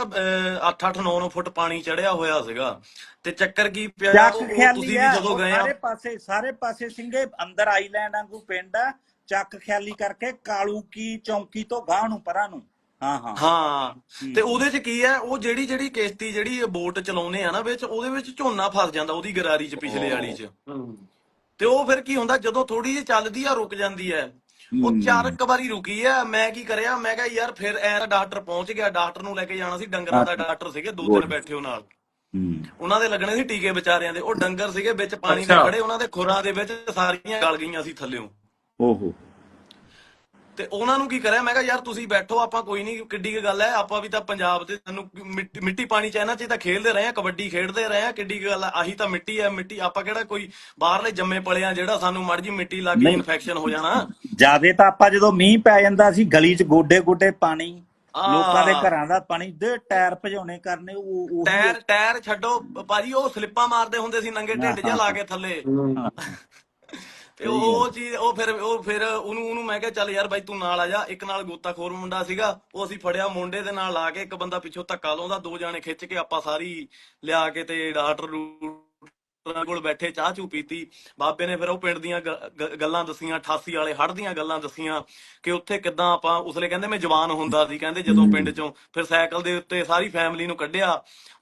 Speaker 2: 8-8 9-9 ਫੁੱਟ ਪਾਣੀ ਚੜਿਆ ਹੋਇਆ ਸੀਗਾ। ਤੇ ਚੱਕਰ ਕੀ ਪਿਆ ਤੁਸੀਂ ਵੀ ਜਦੋਂ ਗਏ ਆ।
Speaker 3: ਸਾਰੇ ਪਾਸੇ ਸਾਰੇ ਪਾਸੇ ਸਿੰਘੇ ਅੰਦਰ ਆਈਲੈਂਡ ਵਾਂਗੂ ਪਿੰਡ ਆ ਚੱਕ ਖਿਆਲੀ ਕਰਕੇ ਕਾਲੂ ਕੀ ਚੌਂਕੀ ਤੋਂ ਗਾਂ ਨੂੰ ਪਰਾਂ ਨੂੰ। ਹਾਂ ਹਾਂ।
Speaker 2: ਹਾਂ। ਤੇ ਉਹਦੇ ਚ ਕੀ ਹੈ? ਉਹ ਜਿਹੜੀ ਜਿਹੜੀ ਕਿਸ਼ਤੀ ਜਿਹੜੀ ਬੋਟ ਚਲਾਉਨੇ ਆ ਨਾ ਵਿੱਚ ਉਹਦੇ ਵਿੱਚ ਝੋਨਾ ਫਸ ਜਾਂਦਾ ਉਹਦੀ ਗਰਾਰੀ ਚ ਪਿਛਲੇ ਵਾਲੀ ਚ। ਤੇ ਉਹ ਫਿਰ ਕੀ ਹੁੰਦਾ? ਜਦੋਂ ਥੋੜੀ ਜਿਹੀ ਚੱਲਦੀ ਆ ਰੁਕ ਜਾਂਦੀ ਹੈ। ਉਹ। ਚਾਰ ਇੱਕ ਵਾਰੀ ਰੁਕੀ ਆ। ਮੈਂ ਕੀ ਕਰਿਆ? ਮੈਂ ਕਿਹਾ ਯਾਰ ਫਿਰ ਐ ਡਾਕਟਰ ਪਹੁੰਚ ਗਿਆ। ਡਾਕਟਰ ਨੂੰ ਲੈ ਕੇ ਜਾਣਾ ਸੀ। ਡੰਗਰਾਂ ਦਾ ਡਾਕਟਰ ਸੀਗੇ ਦੋ ਦਿਨ ਬੈਠੇ ਉਹ ਨਾਲ। ਉਹਨਾਂ ਦੇ ਲੱਗਣੇ ਸੀ ਟੀਕੇ ਵਿਚਾਰਿਆਂ ਦੇ। ਉਹ ਡੰਗਰ ਸੀਗੇ ਵਿੱਚ ਪਾਣੀ ਦੇ। ਖੜੇ ਉਹਨਾਂ ਦੇ ਖੁਰਾਂ ਦੇ ਵਿੱਚ ਸਾਰੀਆਂ ਗਲ ਗਈਆਂ ਸੀ ਥੱਲਿਓਂ।
Speaker 3: ਓਹੋ।
Speaker 2: ਤੇ ਉਹਨਾਂ ਨੂੰ ਕੀ ਕਰਿਆ ਮੈਂ ਕਿਹਾ ਯਾਰ ਤੁਸੀਂ ਬੈਠੋ ਆਪਾਂ ਕੋਈ ਨਹੀਂ ਕਿੱਡੀ ਕੀ ਗੱਲ ਹੈ ਆਪਾਂ ਵੀ ਤਾਂ ਪੰਜਾਬ ਦੇ ਸਾਨੂੰ ਮਿੱਟੀ- ਮਿੱਟੀ ਪਾਣੀ ਚ ਇਹਨਾਂ ਚ ਤਾਂ ਖੇਡਦੇ ਰਹੇ ਆ ਕਬੱਡੀ ਖੇਡਦੇ ਰਹੇ ਆ ਕਿੱਡੀ ਕੁ ਗੱਲ ਹੈ ਆਹੀ ਤਾਂ ਮਿੱਟੀ ਹੈ ਮਿੱਟੀ ਆਪਾਂ ਕਿਹੜਾ ਕੋਈ ਬਾਹਰਲੇ ਜੰਮੇ ਪਲੇ ਆ ਜਿਹੜਾ ਸਾਨੂੰ ਮੜ ਜੀ ਮਿੱਟੀ ਲੱਗ ਗਈ
Speaker 3: ਨਹੀਂ।
Speaker 2: ਇਨਫੈਕਸ਼ਨ ਹੋ ਜਾਣਾ
Speaker 3: ਜਿਆਦੇ ਤਾਂ ਆਪਾਂ ਜਦੋਂ ਮੀਂਹ ਪੈ ਜਾਂਦਾ ਸੀ ਗਲੀ 'ਚ ਗੋਡੇ ਗੋਡੇ ਪਾਣੀ
Speaker 2: ਆਹ।
Speaker 3: ਲੋਕਾਂ ਦੇ ਘਰਾਂ ਦਾ ਪਾਣੀ ਦੇ ਟਾਇਰ ਭਜਾਉਣੇ ਕਰਨੇ ਉਹ ਉਹ
Speaker 2: ਟਾਇਰ ਟਾਇਰ ਛੱਡੋ ਭਾਜੀ ਉਹ ਸਲਿੱਪਾਂ ਮਾਰਦੇ ਹੁੰਦੇ ਸੀ ਨੰਗੇ ਢਿੱਡ ਜਿਹਾ ਲਾ ਕੇ ਥੱਲੇ ਤੇ ਉਹ ਚੀਜ਼ ਉਹ ਫਿਰ ਉਹ ਫਿਰ ਉਹਨੂੰ ਉਹਨੂੰ ਮੈਂ ਕਿਹਾ ਚੱਲ ਯਾਰ ਬਾਈ ਤੂੰ ਨਾਲ ਆ ਜਾ। ਇੱਕ ਨਾਲ ਗੋਤਾਖੋਰ ਮੁੰਡਾ ਸੀਗਾ। ਉਹ ਅਸੀਂ ਫੜਿਆ ਮੁੰਡੇ ਦੇ ਨਾਲ ਲਾ ਕੇ ਇੱਕ ਬੰਦਾ ਪਿੱਛੋਂ ਧੱਕਾ ਲਾਉਂਦਾ। ਦੋ ਜਾਣੇ ਖਿੱਚ ਕੇ ਆਪਾਂ ਸਾਰੀ ਲਿਆ ਕੇ ਤੇ ਡਾਕਟਰ ਡਾਕਟਰਾਂ ਕੋਲ ਬੈਠੇ ਚਾਹ ਚੂ ਪੀਤੀ। ਬਾਬੇ ਨੇ ਫਿਰ ਉਹ ਪਿੰਡ ਦੀਆਂ ਗੱਲਾਂ ਦੱਸੀਆਂ 88 ਵਾਲੇ ਹੜ੍ਹ ਦੀਆਂ ਗੱਲਾਂ ਦੱਸੀਆਂ ਕਿ ਉੱਥੇ ਕਿਦਾਂ ਆਪਾਂ ਉਸਲੇ ਕਹਿੰਦੇ ਮੈਂ ਜਵਾਨ ਹੁੰਦਾ ਸੀ ਕਹਿੰਦੇ ਜਦੋਂ ਪਿੰਡ ਚੋਂ ਫਿਰ ਸਾਈਕਲ ਦੇ ਉੱਤੇ ਸਾਰੀ ਫੈਮਿਲੀ ਨੂੰ ਕੱਢਿਆ।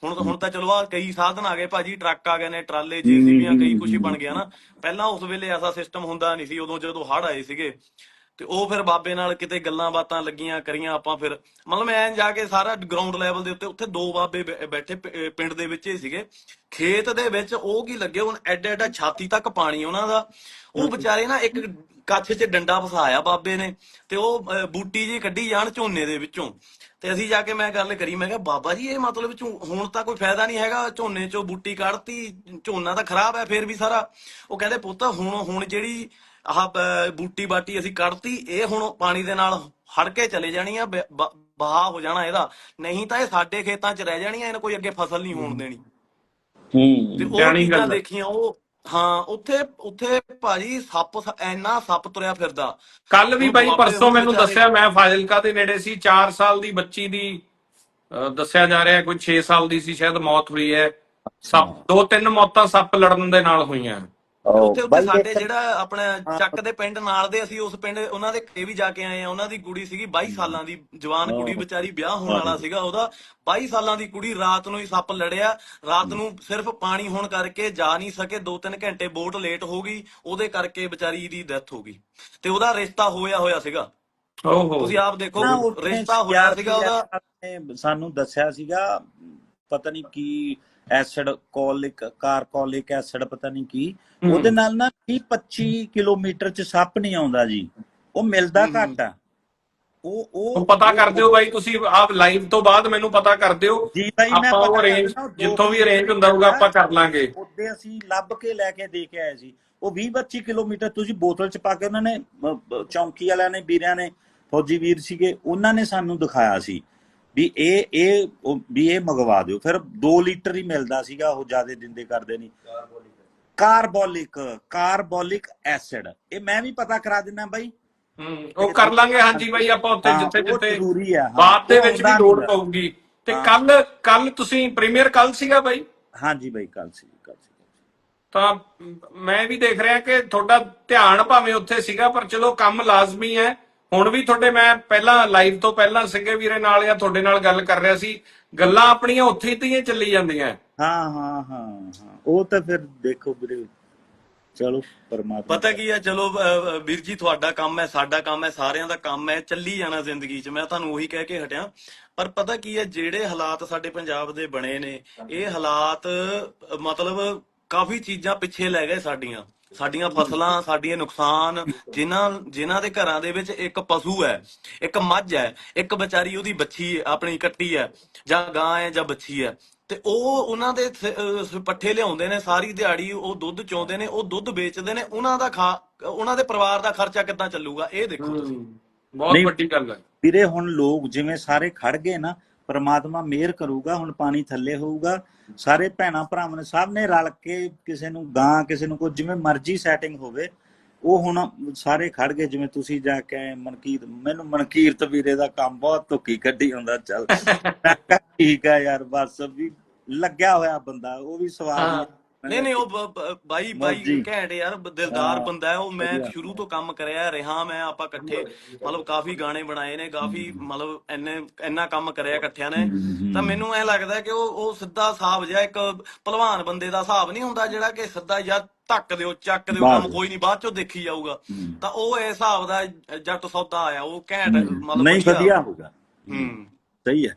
Speaker 2: ਹੁਣ ਹੁਣ ਤਾਂ ਚਲੋ ਆ ਕਈ ਸਾਧਨ ਆ ਗਏ ਭਾਜੀ ਟਰੱਕ ਆ ਗਏ ਨੇ ਟਰਾਲੇ ਜੀਸੀਬੀਆਂ ਕਈ ਹੀ ਬਣ ਗਿਆ ਨਾ। ਪਹਿਲਾਂ ਉਸ ਵੇਲੇ ਐਸਾ ਸਿਸਟਮ ਹੁੰਦਾ ਨਹੀਂ ਸੀ ਉਦੋਂ ਜਦੋਂ ਹੜ੍ਹ ਆਏ ਸੀਗੇ। ਤੇ ਉਹ ਫਿਰ ਬਾਬੇ ਨਾਲ ਕਿਤੇ ਗੱਲਾਂ ਬਾਤਾਂ ਲੱਗੀਆਂ ਕਰੀਆਂ ਆਪਾਂ ਫਿਰ। ਮਤਲਬ ਮੈਂ ਜਾ ਕੇ ਸਾਰਾ ਗਰਾਊਂਡ ਲੈਵਲ ਦੇ ਉੱਤੇ ਉੱਥੇ ਦੋ ਬਾਬੇ ਬੈਠੇ ਪਿੰਡ ਦੇ ਵਿੱਚ ਹੀ ਸੀਗੇ। ਖੇਤ ਦੇ ਵਿੱਚ ਉਹ ਕੀ ਲੱਗੇ ਹੁਣ ਐਡਾ ਐਡਾ ਛਾਤੀ ਤੱਕ ਪਾਣੀ ਉਹਨਾਂ ਦਾ। ਉਹ ਵਿਚਾਰੇ ਨਾ ਇੱਕ ਕੱਛ 'ਚ ਡੰਡਾ ਫਸਾਇਆ ਬਾਬੇ ਨੇ ਤੇ ਉਹ ਬੂਟੀ ਜੀ ਕੱਢੀ ਜਾਣ ਝੋਨੇ ਦੇ ਵਿੱਚੋਂ। ਤੇ ਅਸੀਂ ਜਾ ਕੇ ਮੈਂ ਗੱਲ ਕਰੀ ਮੈਂ ਕਿਹਾ ਬਾਬਾ ਜੀ ਇਹ ਮਤਲਬ ਹੁਣ ਤਾਂ ਕੋਈ ਫਾਇਦਾ ਨਹੀਂ ਹੈਗਾ ਝੋਨੇ 'ਚੋਂ ਬੂਟੀ ਕੱਢਤੀ ਝੋਨਾ ਤਾਂ ਖਰਾਬ ਹੈ ਫੇਰ ਵੀ ਸਾਰਾ। ਉਹ ਕਹਿੰਦੇ ਪੁੱਤ ਹੁਣ ਹੁਣ ਜਿਹੜੀ ਆਹ ਬੂਟੀ ਬਾਟੀ ਅਸੀਂ ਕੱਢਤੀ ਇਹ ਹੁਣ ਪਾਣੀ ਦੇ ਨਾਲ ਹੜ ਕੇ ਚਲੇ ਜਾਣੀ ਆ ਬਹਾ ਹੋ ਜਾਣਾ ਇਹਦਾ। ਨਹੀਂ ਤਾਂ ਇਹ ਸਾਡੇ ਖੇਤਾਂ 'ਚ ਰਹਿ ਜਾਣੀਆਂ ਇਹਨਾਂ ਕੋਈ ਅੱਗੇ ਫਸਲ ਨਹੀਂ ਹੋਣ ਦੇਣੀ। ਤੇ
Speaker 3: ਹੂੰ
Speaker 2: ਉਹ
Speaker 1: ਗੱਲ।
Speaker 2: ਦੇਖੀਆਂ ਉਹ ਹਾਂ ਉੱਥੇ ਉੱਥੇ ਭਾਜੀ ਸੱਪ ਇੰਨਾ ਸੱਪ ਤੁਰਿਆ ਫਿਰਦਾ।
Speaker 1: ਕੱਲ ਵੀ ਬਾਈ ਪਰਸੋਂ ਮੈਨੂੰ ਦੱਸਿਆ ਮੈਂ ਫਾਜ਼ਿਲਕਾ ਦੇ ਨੇੜੇ ਸੀ 4 ਸਾਲ ਦੀ ਬੱਚੀ ਦੀ ਦੱਸਿਆ ਜਾ ਰਿਹਾ ਕੋਈ 6 ਸਾਲ ਦੀ ਸੀ ਸ਼ਾਇਦ ਮੌਤ ਹੋਈ ਹੈ। ਸੱਪ ਦੋ ਤਿੰਨ ਮੌਤਾਂ ਸੱਪ ਲੜਨ ਦੇ ਨਾਲ ਹੋਈਆਂ।
Speaker 2: ਉੱਥੇ ਉੱਥੇ ਸਾਡੇ ਜਿਹੜਾ ਆਪਣਾ ਚੱਕ ਦੇ ਪਿੰਡ ਨਾਲ ਦੇ ਅਸੀਂ ਉਸ ਪਿੰਡ ਉਹਨਾਂ ਦੇ ਘਰੇ ਵੀ ਜਾ ਕੇ ਆਏ ਆ ਉਹਨਾਂ ਦੀ ਕੁੜੀ ਸੀਗੀ 22 ਸਾਲਾਂ ਦੀ ਜਵਾਨ ਕੁੜੀ ਵਿਚਾਰੀ ਵਿਆਹ ਹੋਣ ਵਾਲਾ ਸੀਗਾ ਉਹਦਾ। 22 ਸਾਲਾਂ ਦੀ ਕੁੜੀ ਰਾਤ ਨੂੰ ਹੀ ਸੱਪ ਲੜਿਆ। ਰਾਤ ਨੂੰ ਸਿਰਫ ਪਾਣੀ ਹੋਣ ਕਰਕੇ ਜਾ ਨਹੀਂ ਸਕੇ। 2-3 ਘੰਟੇ ਬੋਟ ਲੇਟ ਹੋ ਗਈ। ਉਹਦੇ ਕਰਕੇ ਵਿਚਾਰੀ ਦੀ ਡੈਥ ਹੋ ਗਈ। ਤੇ ਉਹਦਾ ਰਿਸ਼ਤਾ ਹੋਇਆ ਹੋਇਆ ਸੀਗਾ।
Speaker 1: ਓਹੋ।
Speaker 2: ਤੁਸੀਂ ਆਪ ਦੇਖੋ ਰਿਸ਼ਤਾ ਹੋਇਆ ਸੀਗਾ ਉਹਦਾ।
Speaker 3: ਸਾਨੂੰ ਦੱਸਿਆ ਸੀਗਾ। ਪਤਾ ਨਹੀਂ ਕੀ ਐਸਿਡ ਕੋਲਿਕ ਕਾਰਕੋਲਿਕ ਐਸਿਡ ਪਤਾ ਨਹੀਂ ਕੀ। ਉਹਦੇ ਨਾਲ ਨਾ 30 25 ਕਿਲੋਮੀਟਰ ਚ ਸੱਪ ਨਹੀਂ ਆਉਂਦਾ ਜੀ। ਉਹ ਮਿਲਦਾ। ਘੱਟ ਆ। ਉਹ ਉਹ
Speaker 1: ਪਤਾ ਕਰ ਦਿਓ ਬਾਈ ਤੁਸੀਂ ਆਪ ਲਾਈਵ ਤੋਂ ਬਾਅਦ ਮੈਨੂੰ ਪਤਾ ਕਰ ਦਿਓ।
Speaker 3: ਜੀ ਬਾਈ ਮੈਂ ਪਤਾ
Speaker 1: ਅਰੇਂਜ ਜਿੱਥੋਂ ਵੀ ਅਰੇਂਜ ਹੁੰਦਾ ਹੋਊਗਾ ਆਪਾਂ ਕਰ ਲਾਂਗੇ।
Speaker 3: ਉਹਦੇ ਅਸੀਂ ਲੱਭ ਕੇ ਲੈ ਕੇ ਦੇ ਕੇ ਆਏ ਸੀ। ਉਹ 20 25 ਕਿਲੋਮੀਟਰ ਤੁਸੀਂ ਬੋਤਲ ਚ ਪਾ ਕੇ ਉਹਨਾਂ ਨੇ ਚੌਂਕੀ ਵਾਲਿਆਂ ਨੇ ਵੀਰਿਆਂ ਨੇ ਫੌਜੀ ਵੀਰ ਸੀਗੇ ਉਹਨਾਂ ਨੇ ਸਾਨੂੰ ਦਿਖਾਇਆ ਸੀ। ਵੀ ਇਹ ਇਹ ਵੀ ਇਹ ਮੰਗਵਾ ਦਿਓ। ਫਿਰ 2 ਲੀਟਰ ਹੀ ਮਿਲਦਾ ਸੀਗਾ ਉਹ ਜ਼ਿਆਦਾ ਦਿੰਦੇ ਕਰਦੇ ਨਹੀਂ। Carbolic carbolic acid. ਇਹ ਮੈਂ ਵੀ ਪਤਾ ਕਰਾ ਦਿੰਦਾ ਬਾਈ।
Speaker 1: ਹੂੰ ਉਹ ਕਰ ਲਾਂਗੇ। ਹਾਂਜੀ ਬਾਈ ਆਪਾਂ ਉੱਥੇ ਜਿੱਥੇ ਜਿੱਥੇ
Speaker 3: ਜ਼ਰੂਰੀ ਆ, ਹਾਂ,
Speaker 1: ਬਾਅਦ ਦੇ ਵਿੱਚ ਵੀ ਲੋੜ ਪਊਗੀ। ਤੇ। ਕੱਲ ਕੱਲ ਤੁਸੀਂ ਪ੍ਰੀਮੀਅਰ ਕੱਲ ਸੀਗਾ ਬਾਈ?
Speaker 3: ਹਾਂਜੀ ਬਾਈ ਕੱਲ ਸੀ ਕੱਲ ਸੀ।
Speaker 1: ਤਾਂ ਮੈਂ ਵੀ ਦੇਖ ਰਿਹਾ ਕਿ ਤੁਹਾਡਾ ਧਿਆਨ ਭਾਵੇਂ ਉੱਥੇ ਸੀਗਾ ਪਰ ਚਲੋ ਕੰਮ ਲਾਜ਼ਮੀ ਹੈ। ਹੁਣ ਵੀ ਤੁਹਾਡੇ ਮੈਂ ਪਹਿਲਾਂ ਲਾਈਵ ਤੋਂ ਪਹਿਲਾਂ ਸਿੰਘੇ ਵੀਰੇ ਨਾਲ ਜਾਂ ਤੁਹਾਡੇ ਨਾਲ ਗੱਲ ਕਰ ਰਿਹਾ ਸੀ ਗੱਲਾਂ ਆਪਣੀਆਂ ਉੱਥੇ ਹੀ ਤੀਆਂ ਚੱਲੀ ਜਾਂਦੀਆਂ।
Speaker 3: ਹਾਂ ਹਾਂ ਹਾਂ ਹਾਂ। ਉਹ ਤਾਂ ਫਿਰ ਦੇਖੋ ਵੀਰੇ ਚਲੋ ਪਰਮਾਤਮਾ
Speaker 2: ਪਤਾ ਕੀ ਆ ਚਲੋ ਵੀਰ ਜੀ ਤੁਹਾਡਾ ਕੰਮ ਹੈ ਸਾਡਾ ਕੰਮ ਹੈ ਸਾਰਿਆਂ ਦਾ ਕੰਮ ਹੈ ਚੱਲੀ ਜਾਣਾ ਜ਼ਿੰਦਗੀ 'ਚ। ਮੈਂ ਤੁਹਾਨੂੰ ਉਹੀ ਕਹਿ ਕੇ ਹਟਿਆ। ਪਰ ਪਤਾ ਕੀ ਹੈ ਜਿਹੜੇ ਹਾਲਾਤ ਸਾਡੇ ਪੰਜਾਬ ਦੇ ਬਣੇ ਨੇ ਇਹ ਹਾਲਾਤ ਮਤਲਬ ਕਾਫੀ ਚੀਜ਼ਾਂ ਪਿੱਛੇ ਲੈ ਗਏ ਸਾਡੀਆਂ। ਸਾਡੀਆਂ ਫਸਲਾਂ ਸਾਡੀਆਂ ਨੁਕਸਾਨ ਜਿਨ੍ਹਾਂ ਜਿਨ੍ਹਾਂ ਦੇ ਘਰਾਂ ਦੇ ਵਿੱਚ ਇੱਕ ਪਸ਼ੂ ਹੈ ਇੱਕ ਮੱਝ ਹੈ ਇੱਕ ਵਿਚਾਰੀ ਉਹਦੀ ਬੱਚੀ ਆਪਣੀ ਕੱਟੀ ਹੈ ਜਾਂ ਗਾਂ ਹੈ ਜਾਂ ਬੱਚੀ ਹੈ ਤੇ ਉਹ ਉਹਨਾਂ ਦੇ ਪੱਠੇ ਲਿਆਉਂਦੇ ਨੇ ਸਾਰੀ ਦਿਹਾੜੀ ਉਹ ਦੁੱਧ ਚੋਂਦੇ ਨੇ ਉਹ ਦੁੱਧ ਵੇਚਦੇ ਨੇ ਉਹਨਾਂ ਦਾ ਖਾ ਉਹਨਾਂ ਦੇ ਪਰਿਵਾਰ ਦਾ ਖਰਚਾ ਕਿੱਦਾਂ ਚੱਲੂਗਾ ਇਹ ਦੇਖੋ ਤੁਸੀਂ
Speaker 1: ਬਹੁਤ। ਵੱਡੀ ਗੱਲ ਹੈ
Speaker 3: ਵੀਰੇ ਹੁਣ ਲੋਕ ਜਿਵੇਂ ਸਾਰੇ ਖੜ ਗਏ ਨਾ ਪ੍ਰਮਾਤਮਾ ਮਿਹਰ ਕਰੂਗਾ ਹੁਣ ਪਾਣੀ ਥੱਲੇ ਹੋਊਗਾ। ਸਾਰੇ ਭੈਣਾ ਭਰਾਵਾਂ ਨੇ ਸਭ ਨੇ ਰਲ ਕੇ ਕਿਸੇ ਨੂੰ ਗਾਂ ਕਿਸੇ ਨੂੰ ਕੋਈ ਜਿਵੇਂ ਮਰਜ਼ੀ ਸੈਟਿੰਗ ਹੋਵੇ ਉਹ ਹੁਣ ਸਾਰੇ ਖੜ ਗਏ ਜਿਵੇਂ ਤੁਸੀਂ ਜਾ ਕੇ ਮਨਕੀਰ ਮੈਨੂੰ ਮਨਕੀਰਤ ਵੀਰੇ ਦਾ ਕੰਮ ਬਹੁਤ ਧੁੱਕੀ ਕੱਢੀ ਹੁੰਦਾ ਚੱਲ। ਠੀਕ ਆ ਯਾਰ ਬਸ ਵੀ ਲੱਗਿਆ ਹੋਇਆ ਬੰਦਾ ਉਹ ਵੀ। ਸਵਾਲ
Speaker 2: ਨਹੀਂ ਨਹੀਂ ਉਹ ਬਾਈ ਬਾਈ। ਘੈਂਟ ਯਾਰ ਦਿਲਦਾਰ ਬੰਦਾ ਹੈ ਉਹ ਮੈਂ। ਸ਼ੁਰੂ ਤੋਂ ਕੰਮ ਕਰਿਆ ਰਿਹਾ ਮੈਂ ਆਪਾਂ ਇਕੱਠੇ ਮਤਲਬ ਕਾਫੀ ਗਾਣੇ ਬਣਾਏ ਨੇ ਕਾਫੀ ਮਤਲਬ ਇੰਨੇ ਇੰਨਾ ਕੰਮ ਕਰਿਆ ਇਕੱਠਿਆਂ ਨੇ। ਤਾਂ ਮੈਨੂੰ ਐ ਲੱਗਦਾ ਕਿ ਉਹ ਉਹ ਸਿੱਧਾ ਹਿਸਾਬ ਜਿਹਾ ਇੱਕ ਭਲਵਾਨ ਬੰਦੇ ਦਾ ਹਿਸਾਬ ਨਹੀਂ ਹੁੰਦਾ ਜਿਹੜਾ ਕਿ ਸਿੱਧਾ ਜਾਂ ਧੱਕ ਦਿਓ ਚੱਕ ਦਿਓ ਕੰਮ। ਕੋਈ ਨਹੀਂ ਬਾਅਦ ਚੋਂ ਦੇਖੀ ਜਾਊਗਾ। ਤਾਂ ਉਹ ਇਸ ਹਿਸਾਬ ਦਾ ਜੱਟ ਸੌਦਾ ਆਇਆ ਉਹ ਘੈਂਟ ਮਤਲਬ
Speaker 3: ਨਹੀਂ ਵਧੀਆ। ਹੋਊਗਾ
Speaker 2: ਹੂੰ।
Speaker 3: ਸਹੀ ਹੈ।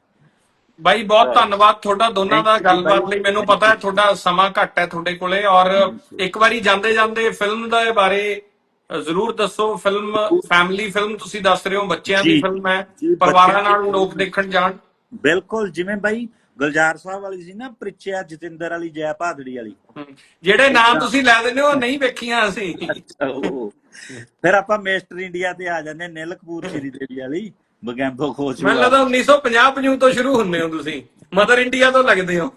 Speaker 1: ਬਾਈ ਬਹੁਤ ਧੰਨਵਾਦ ਤੁਹਾਡਾ ਦੋਨਾਂ ਦਾ ਗੱਲਬਾਤ। ਲਈ। ਮੈਨੂੰ ਪਤਾ ਹੈ ਤੁਹਾਡਾ ਸਮਾਂ ਘੱਟ ਹੈ ਤੁਹਾਡੇ ਕੋਲੇ ਔਰ ਇੱਕ ਵਾਰੀ ਜਾਂਦੇ ਜਾਂਦੇ ਫਿਲਮ ਦੇ ਬਾਰੇ ਜ਼ਰੂਰ ਦੱਸੋ। ਫਿਲਮ ਫੈਮਿਲੀ ਫਿਲਮ ਤੁਸੀਂ ਦੱਸ ਰਹੇ ਹੋ ਬੱਚਿਆਂ ਦੀ ਫਿਲਮ ਹੈ ਪਰਿਵਾਰਾਂ ਨਾਲ ਲੋਕ। ਦੇਖਣ ਜਾਣ।
Speaker 3: ਬਿਲਕੁਲ ਜਿਵੇਂ ਬਾਈ ਗੁਲਜ਼ਾਰ ਸਾਹਿਬ ਵਾਲੀ ਸੀ ਨਾ ਪ੍ਰਿਚਿਆ ਜਤਿੰਦਰ ਵਾਲੀ ਜੈ ਭਾਦੜੀ ਵਾਲੀ।
Speaker 1: ਜਿਹੜੇ ਨਾਮ ਤੁਸੀਂ ਲੈ ਦਿੰਦੇ ਹੋ ਨਹੀਂ ਵੇਖੀਆਂ ਅਸੀਂ।
Speaker 3: ਫਿਰ ਆਪਾਂ ਮੇਸਟਰ ਇੰਡੀਆ ਤੇ ਆ ਜਾਂਦੇ ਨਿਲ ਕਪੂਰ ਸ਼੍ਰੀ ਦੇਵੀ ਵਾਲੀ। ਬਗੈਂਬੋ ਖੋਜ
Speaker 1: ਮੈਨੂੰ ਲੱਗਦਾ 1950 50 ਤੋਂ ਸ਼ੁਰੂ ਹੁੰਦੇ ਹੋ ਤੁਸੀਂ। ਮਦਰ ਇੰਡੀਆ ਤੋਂ ਲੱਗਦੇ ਹੋ।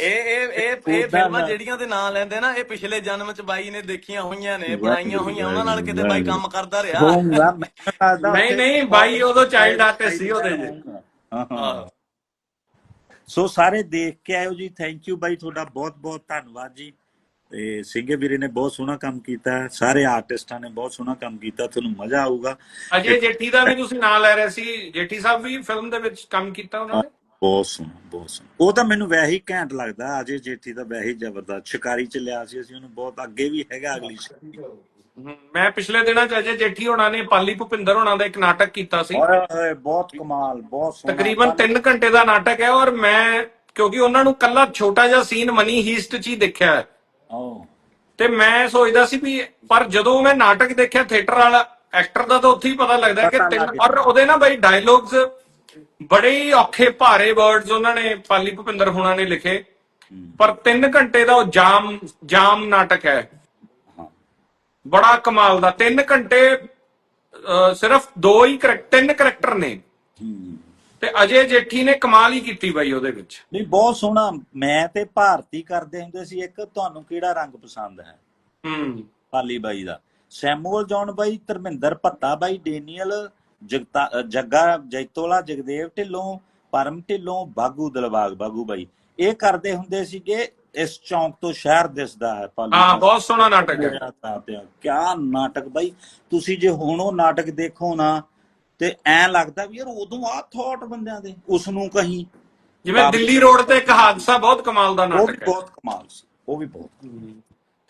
Speaker 2: ਇਹ ਇਹ ਇਹ ਫਿਲਮਾਂ ਜਿਹੜੀਆਂ ਦੇ ਨਾਂ ਲੈਂਦੇ ਨਾ ਇਹ ਪਿਛਲੇ ਜਨਮ ਚ ਬਾਈ ਨੇ ਦੇਖੀਆਂ ਹੋਈਆਂ ਨੇ ਬਣਾਈਆਂ ਹੋਈਆਂ ਉਹਨਾਂ ਨਾਲ ਕਿਤੇ ਬਾਈ ਕੰਮ ਕਰਦਾ ਰਿਹਾ।
Speaker 1: ਨਹੀਂ ਨਹੀਂ ਬਾਈ ਉਦੋਂ ਚਾਈਲਡ ਆਰਟਿਸਟ ਸੀ ਉਹਦੇ।
Speaker 2: ਆਹੋ।
Speaker 3: ਸੋ ਸਾਰੇ ਦੇਖ ਕੇ ਆਇਓ ਜੀ। ਥੈਂਕ ਯੂ ਬਾਈ ਤੁਹਾਡਾ ਬਹੁਤ ਬਹੁਤ ਧੰਨਵਾਦ ਜੀ। ਤੇ ਸਿੰਘੇ ਵੀਰੇ ਨੇ ਬਹੁਤ ਸੋਹਣਾ ਕੰਮ ਕੀਤਾ। ਸਾਰੇ ਆਰਟਿਸਟਾਂ ਨੇ ਬਹੁਤ ਸੋਹਣਾ ਕੰਮ ਕੀਤਾ ਤੁਹਾਨੂੰ ਮਜ਼ਾ ਆਊਗਾ।
Speaker 1: ਅਜੇ ਜੇਠੀ ਦਾ ਵੀ ਤੁਸੀਂ ਨਾਂ ਲੈ ਰਹੇ ਸੀ ਜੇਠੀ ਸਾਹਿਬ ਵੀ ਫਿਲਮ ਦੇ ਵਿੱਚ ਕੰਮ ਕੀਤਾ ਉਹਨਾਂ ਨੇ?
Speaker 3: ਬਹੁਤ ਸੋਹਣਾ ਬਹੁਤ ਸੋਹਣਾ। ਉਹ ਤਾਂ ਮੈਨੂੰ ਵੈਸੇ ਹੀ ਘੈਂਟ ਲੱਗਦਾ ਅਜੇ ਜੇਠੀ ਦਾ ਵੈਸੇ ਹੀ ਜ਼ਬਰਦਸਤ ਸ਼ਿਕਾਰੀ ਚ ਲਿਆ ਸੀ ਅਸੀਂ ਉਹਨੂੰ ਬਹੁਤ ਅੱਗੇ ਵੀ ਹੈਗਾ ਅਗਲੀ ਸ਼ਿਕਾਰੀ।
Speaker 1: ਮੈਂ ਪਿਛਲੇ ਦਿਨਾਂ ਚ ਅਜੇ ਜੇਠੀ ਹੋਣਾ ਨੇ ਪਾਲੀ ਭੁਪਿੰਦਰ ਹੋਣਾ ਦਾ ਇੱਕ ਨਾਟਕ ਕੀਤਾ ਸੀ।
Speaker 3: ਓਏ ਬਹੁਤ ਕਮਾਲ ਬਹੁਤ ਸੋਹਣਾ।
Speaker 1: ਤਕਰੀਬਨ 3 ਘੰਟੇ ਦਾ ਨਾਟਕ ਹੈ ਔਰ ਮੈਂ ਕਿਉਂਕਿ ਉਹਨਾਂ ਨੂੰ ਕੱਲਾ ਛੋਟਾ ਜਿਹਾ ਸੀਨ ਮਨੀ ਹੀਸਟ ਚ ਹੀ ਦੇਖਿਆ ਹੈ। ਤੇ ਮੈਂ ਸੋਚਦਾ ਸੀ ਵੀ ਪਰ ਜਦੋਂ ਮੈਂ ਨਾਟਕ ਦੇਖਿਆ ਥੀਏਟਰ ਵਾਲਾ ਐਕਟਰ ਦਾ ਤਾਂ ਉੱਥੇ ਹੀ ਪਤਾ ਲੱਗਦਾ ਕਿ ਤਿੰਨ। ਔਰ ਉਹਦੇ ਨਾ ਬਈ ਡਾਇਲੌਗਸ ਬੜੇ ਹੀ ਔਖੇ ਭਾਰੇ ਵਰਡਸ ਉਹਨਾਂ ਨੇ ਪਾਲੀ ਭੁਪਿੰਦਰ ਹੋਣਾ ਨੇ ਲਿਖੇ। ਪਰ 3 ਘੰਟੇ ਦਾ ਉਹ ਜਾਮ ਜਾਮ ਨਾਟਕ ਹੈ। ਬੜਾ ਕਮਾਲ ਦਾ। 3 ਘੰਟੇ ਸਿਰਫ ਦੋ ਹੀ ਕਰੈਕ- ਤਿੰਨ ਕਰੈਕਟਰ ਨੇ। ਤੇ ਅਜੇ ਜੇਠੀ ਨੇ ਕਮਾਲ ਹੀ ਕੀਤੀ ਬਾਈ ਉਹਦੇ ਵਿੱਚ।
Speaker 3: ਨਹੀਂ ਬਹੁਤ ਸੋਹਣਾ। ਮੈਂ ਤੇ ਭਾਰਤੀ ਕਰਦੇ ਹੁੰਦੇ ਸੀ ਇੱਕ ਤੁਹਾਨੂੰ ਕਿਹੜਾ ਰੰਗ ਪਸੰਦ ਹੈ?
Speaker 1: ਹੂੰ।
Speaker 3: ਪਾਲੀ ਬਾਈ ਦਾ। ਸੈਮੂਅਲ ਜੌਨ ਬਾਈ ਧਰਮਿੰਦਰ ਭੱਤਾ ਬਾਈ ਡੇਨੀਅਲ ਜਗਤਾ ਜੱਗਾ ਜੈਤੋਲਾ ਜਗਦੇਵ ਢਿੱਲੋਂ ਪਰਮ ਢਿੱਲੋਂ ਬਾਗੂ ਦਲਬਾਗ ਬਾਗੂ ਬਾਈ। ਇਹ ਕਰਦੇ ਹੁੰਦੇ ਸੀਗੇ ਇਸ ਚੌਂਕ ਤੋਂ ਸ਼ਹਿਰ ਦਿਸਦਾ ਹੈ ਪਾਲੀ
Speaker 1: ਹਾਂ। ਬਹੁਤ ਸੋਹਣਾ ਨਾਟਕ ਹੈ।
Speaker 3: ਕਿਆ ਨਾਟਕ ਬਾਈ। ਤੁਸੀਂ ਜੇ ਹੁਣ ਉਹ ਨਾਟਕ ਦੇਖੋ ਨਾ ਤੇ ਐ ਲੱਗਦਾ ਵੀ ਯਾਰ ਉਦੋਂ ਆ ਥੌਟ ਬੰਦਿਆਂ ਦੇ ਉਸ ਨੂੰ ਕਹੀਂ।
Speaker 1: ਜਿਵੇਂ ਦਿੱਲੀ ਰੋਡ ਤੇ ਇੱਕ ਹਾਦਸਾ ਬਹੁਤ ਕਮਾਲ ਦਾ
Speaker 3: ਉਹ ਵੀ
Speaker 1: ਨਾਟਕ ਹੈ।
Speaker 3: ਬਹੁਤ ਕਮਾਲ ਸੀ ਉਹ ਵੀ ਬਹੁਤ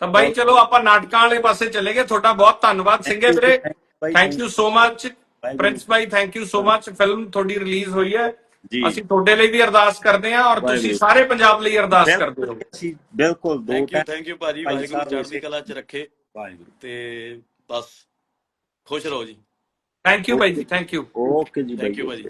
Speaker 1: ਤਾਂ ਬਾਈ ਚਲੋ ਆਪਾਂ ਨਾਟਕਾਂ ਵਾਲੇ ਪਾਸੇ ਚਲੇ ਗਏ ਤੁਹਾਡਾ ਬਹੁਤ ਧੰਨਵਾਦ ਸਿੰਘੇ ਵੀਰੇ। Thank you so much Prince Bhai thank you so much film ਤੁਹਾਡੀ ਰਿਲੀਜ਼ ਹੋਈ ਹੈ। ਅਸੀਂ ਤੁਹਾਡੇ ਲਈ ਵੀ ਅਰਦਾਸ ਕਰਦੇ ਹਾਂ ਔਰ ਤੁਸੀਂ। ਸਾਰੇ ਪੰਜਾਬ ਲਈ ਅਰਦਾਸ ਕਰਦੇ ਹੋ
Speaker 3: ਅਸੀਂ ਬਿਲਕੁਲ। ਦੋ
Speaker 2: ਥੈਂਕ ਯੂ ਥੈਂਕ ਯੂ ਭਾਜੀ। ਵਾਹਿਗੁਰੂ ਚੜ੍ਹਦੀ ਕਲਾ ਚ ਰੱਖੇ।
Speaker 3: ਵਾਹਿਗੁਰੂ।
Speaker 2: ਤੇ ਬਸ ਖੁਸ਼ ਰਹੋ ਜੀ।
Speaker 1: ਥੈਂਕ ਯੂ ਬਾਈ ਜੀ ਥੈਂਕ ਯੂ
Speaker 3: ਓਕੇ ਜੀ
Speaker 2: ਥੈਂਕ ਯੂ
Speaker 3: ਬਾਈ
Speaker 2: ਭਾਜੀ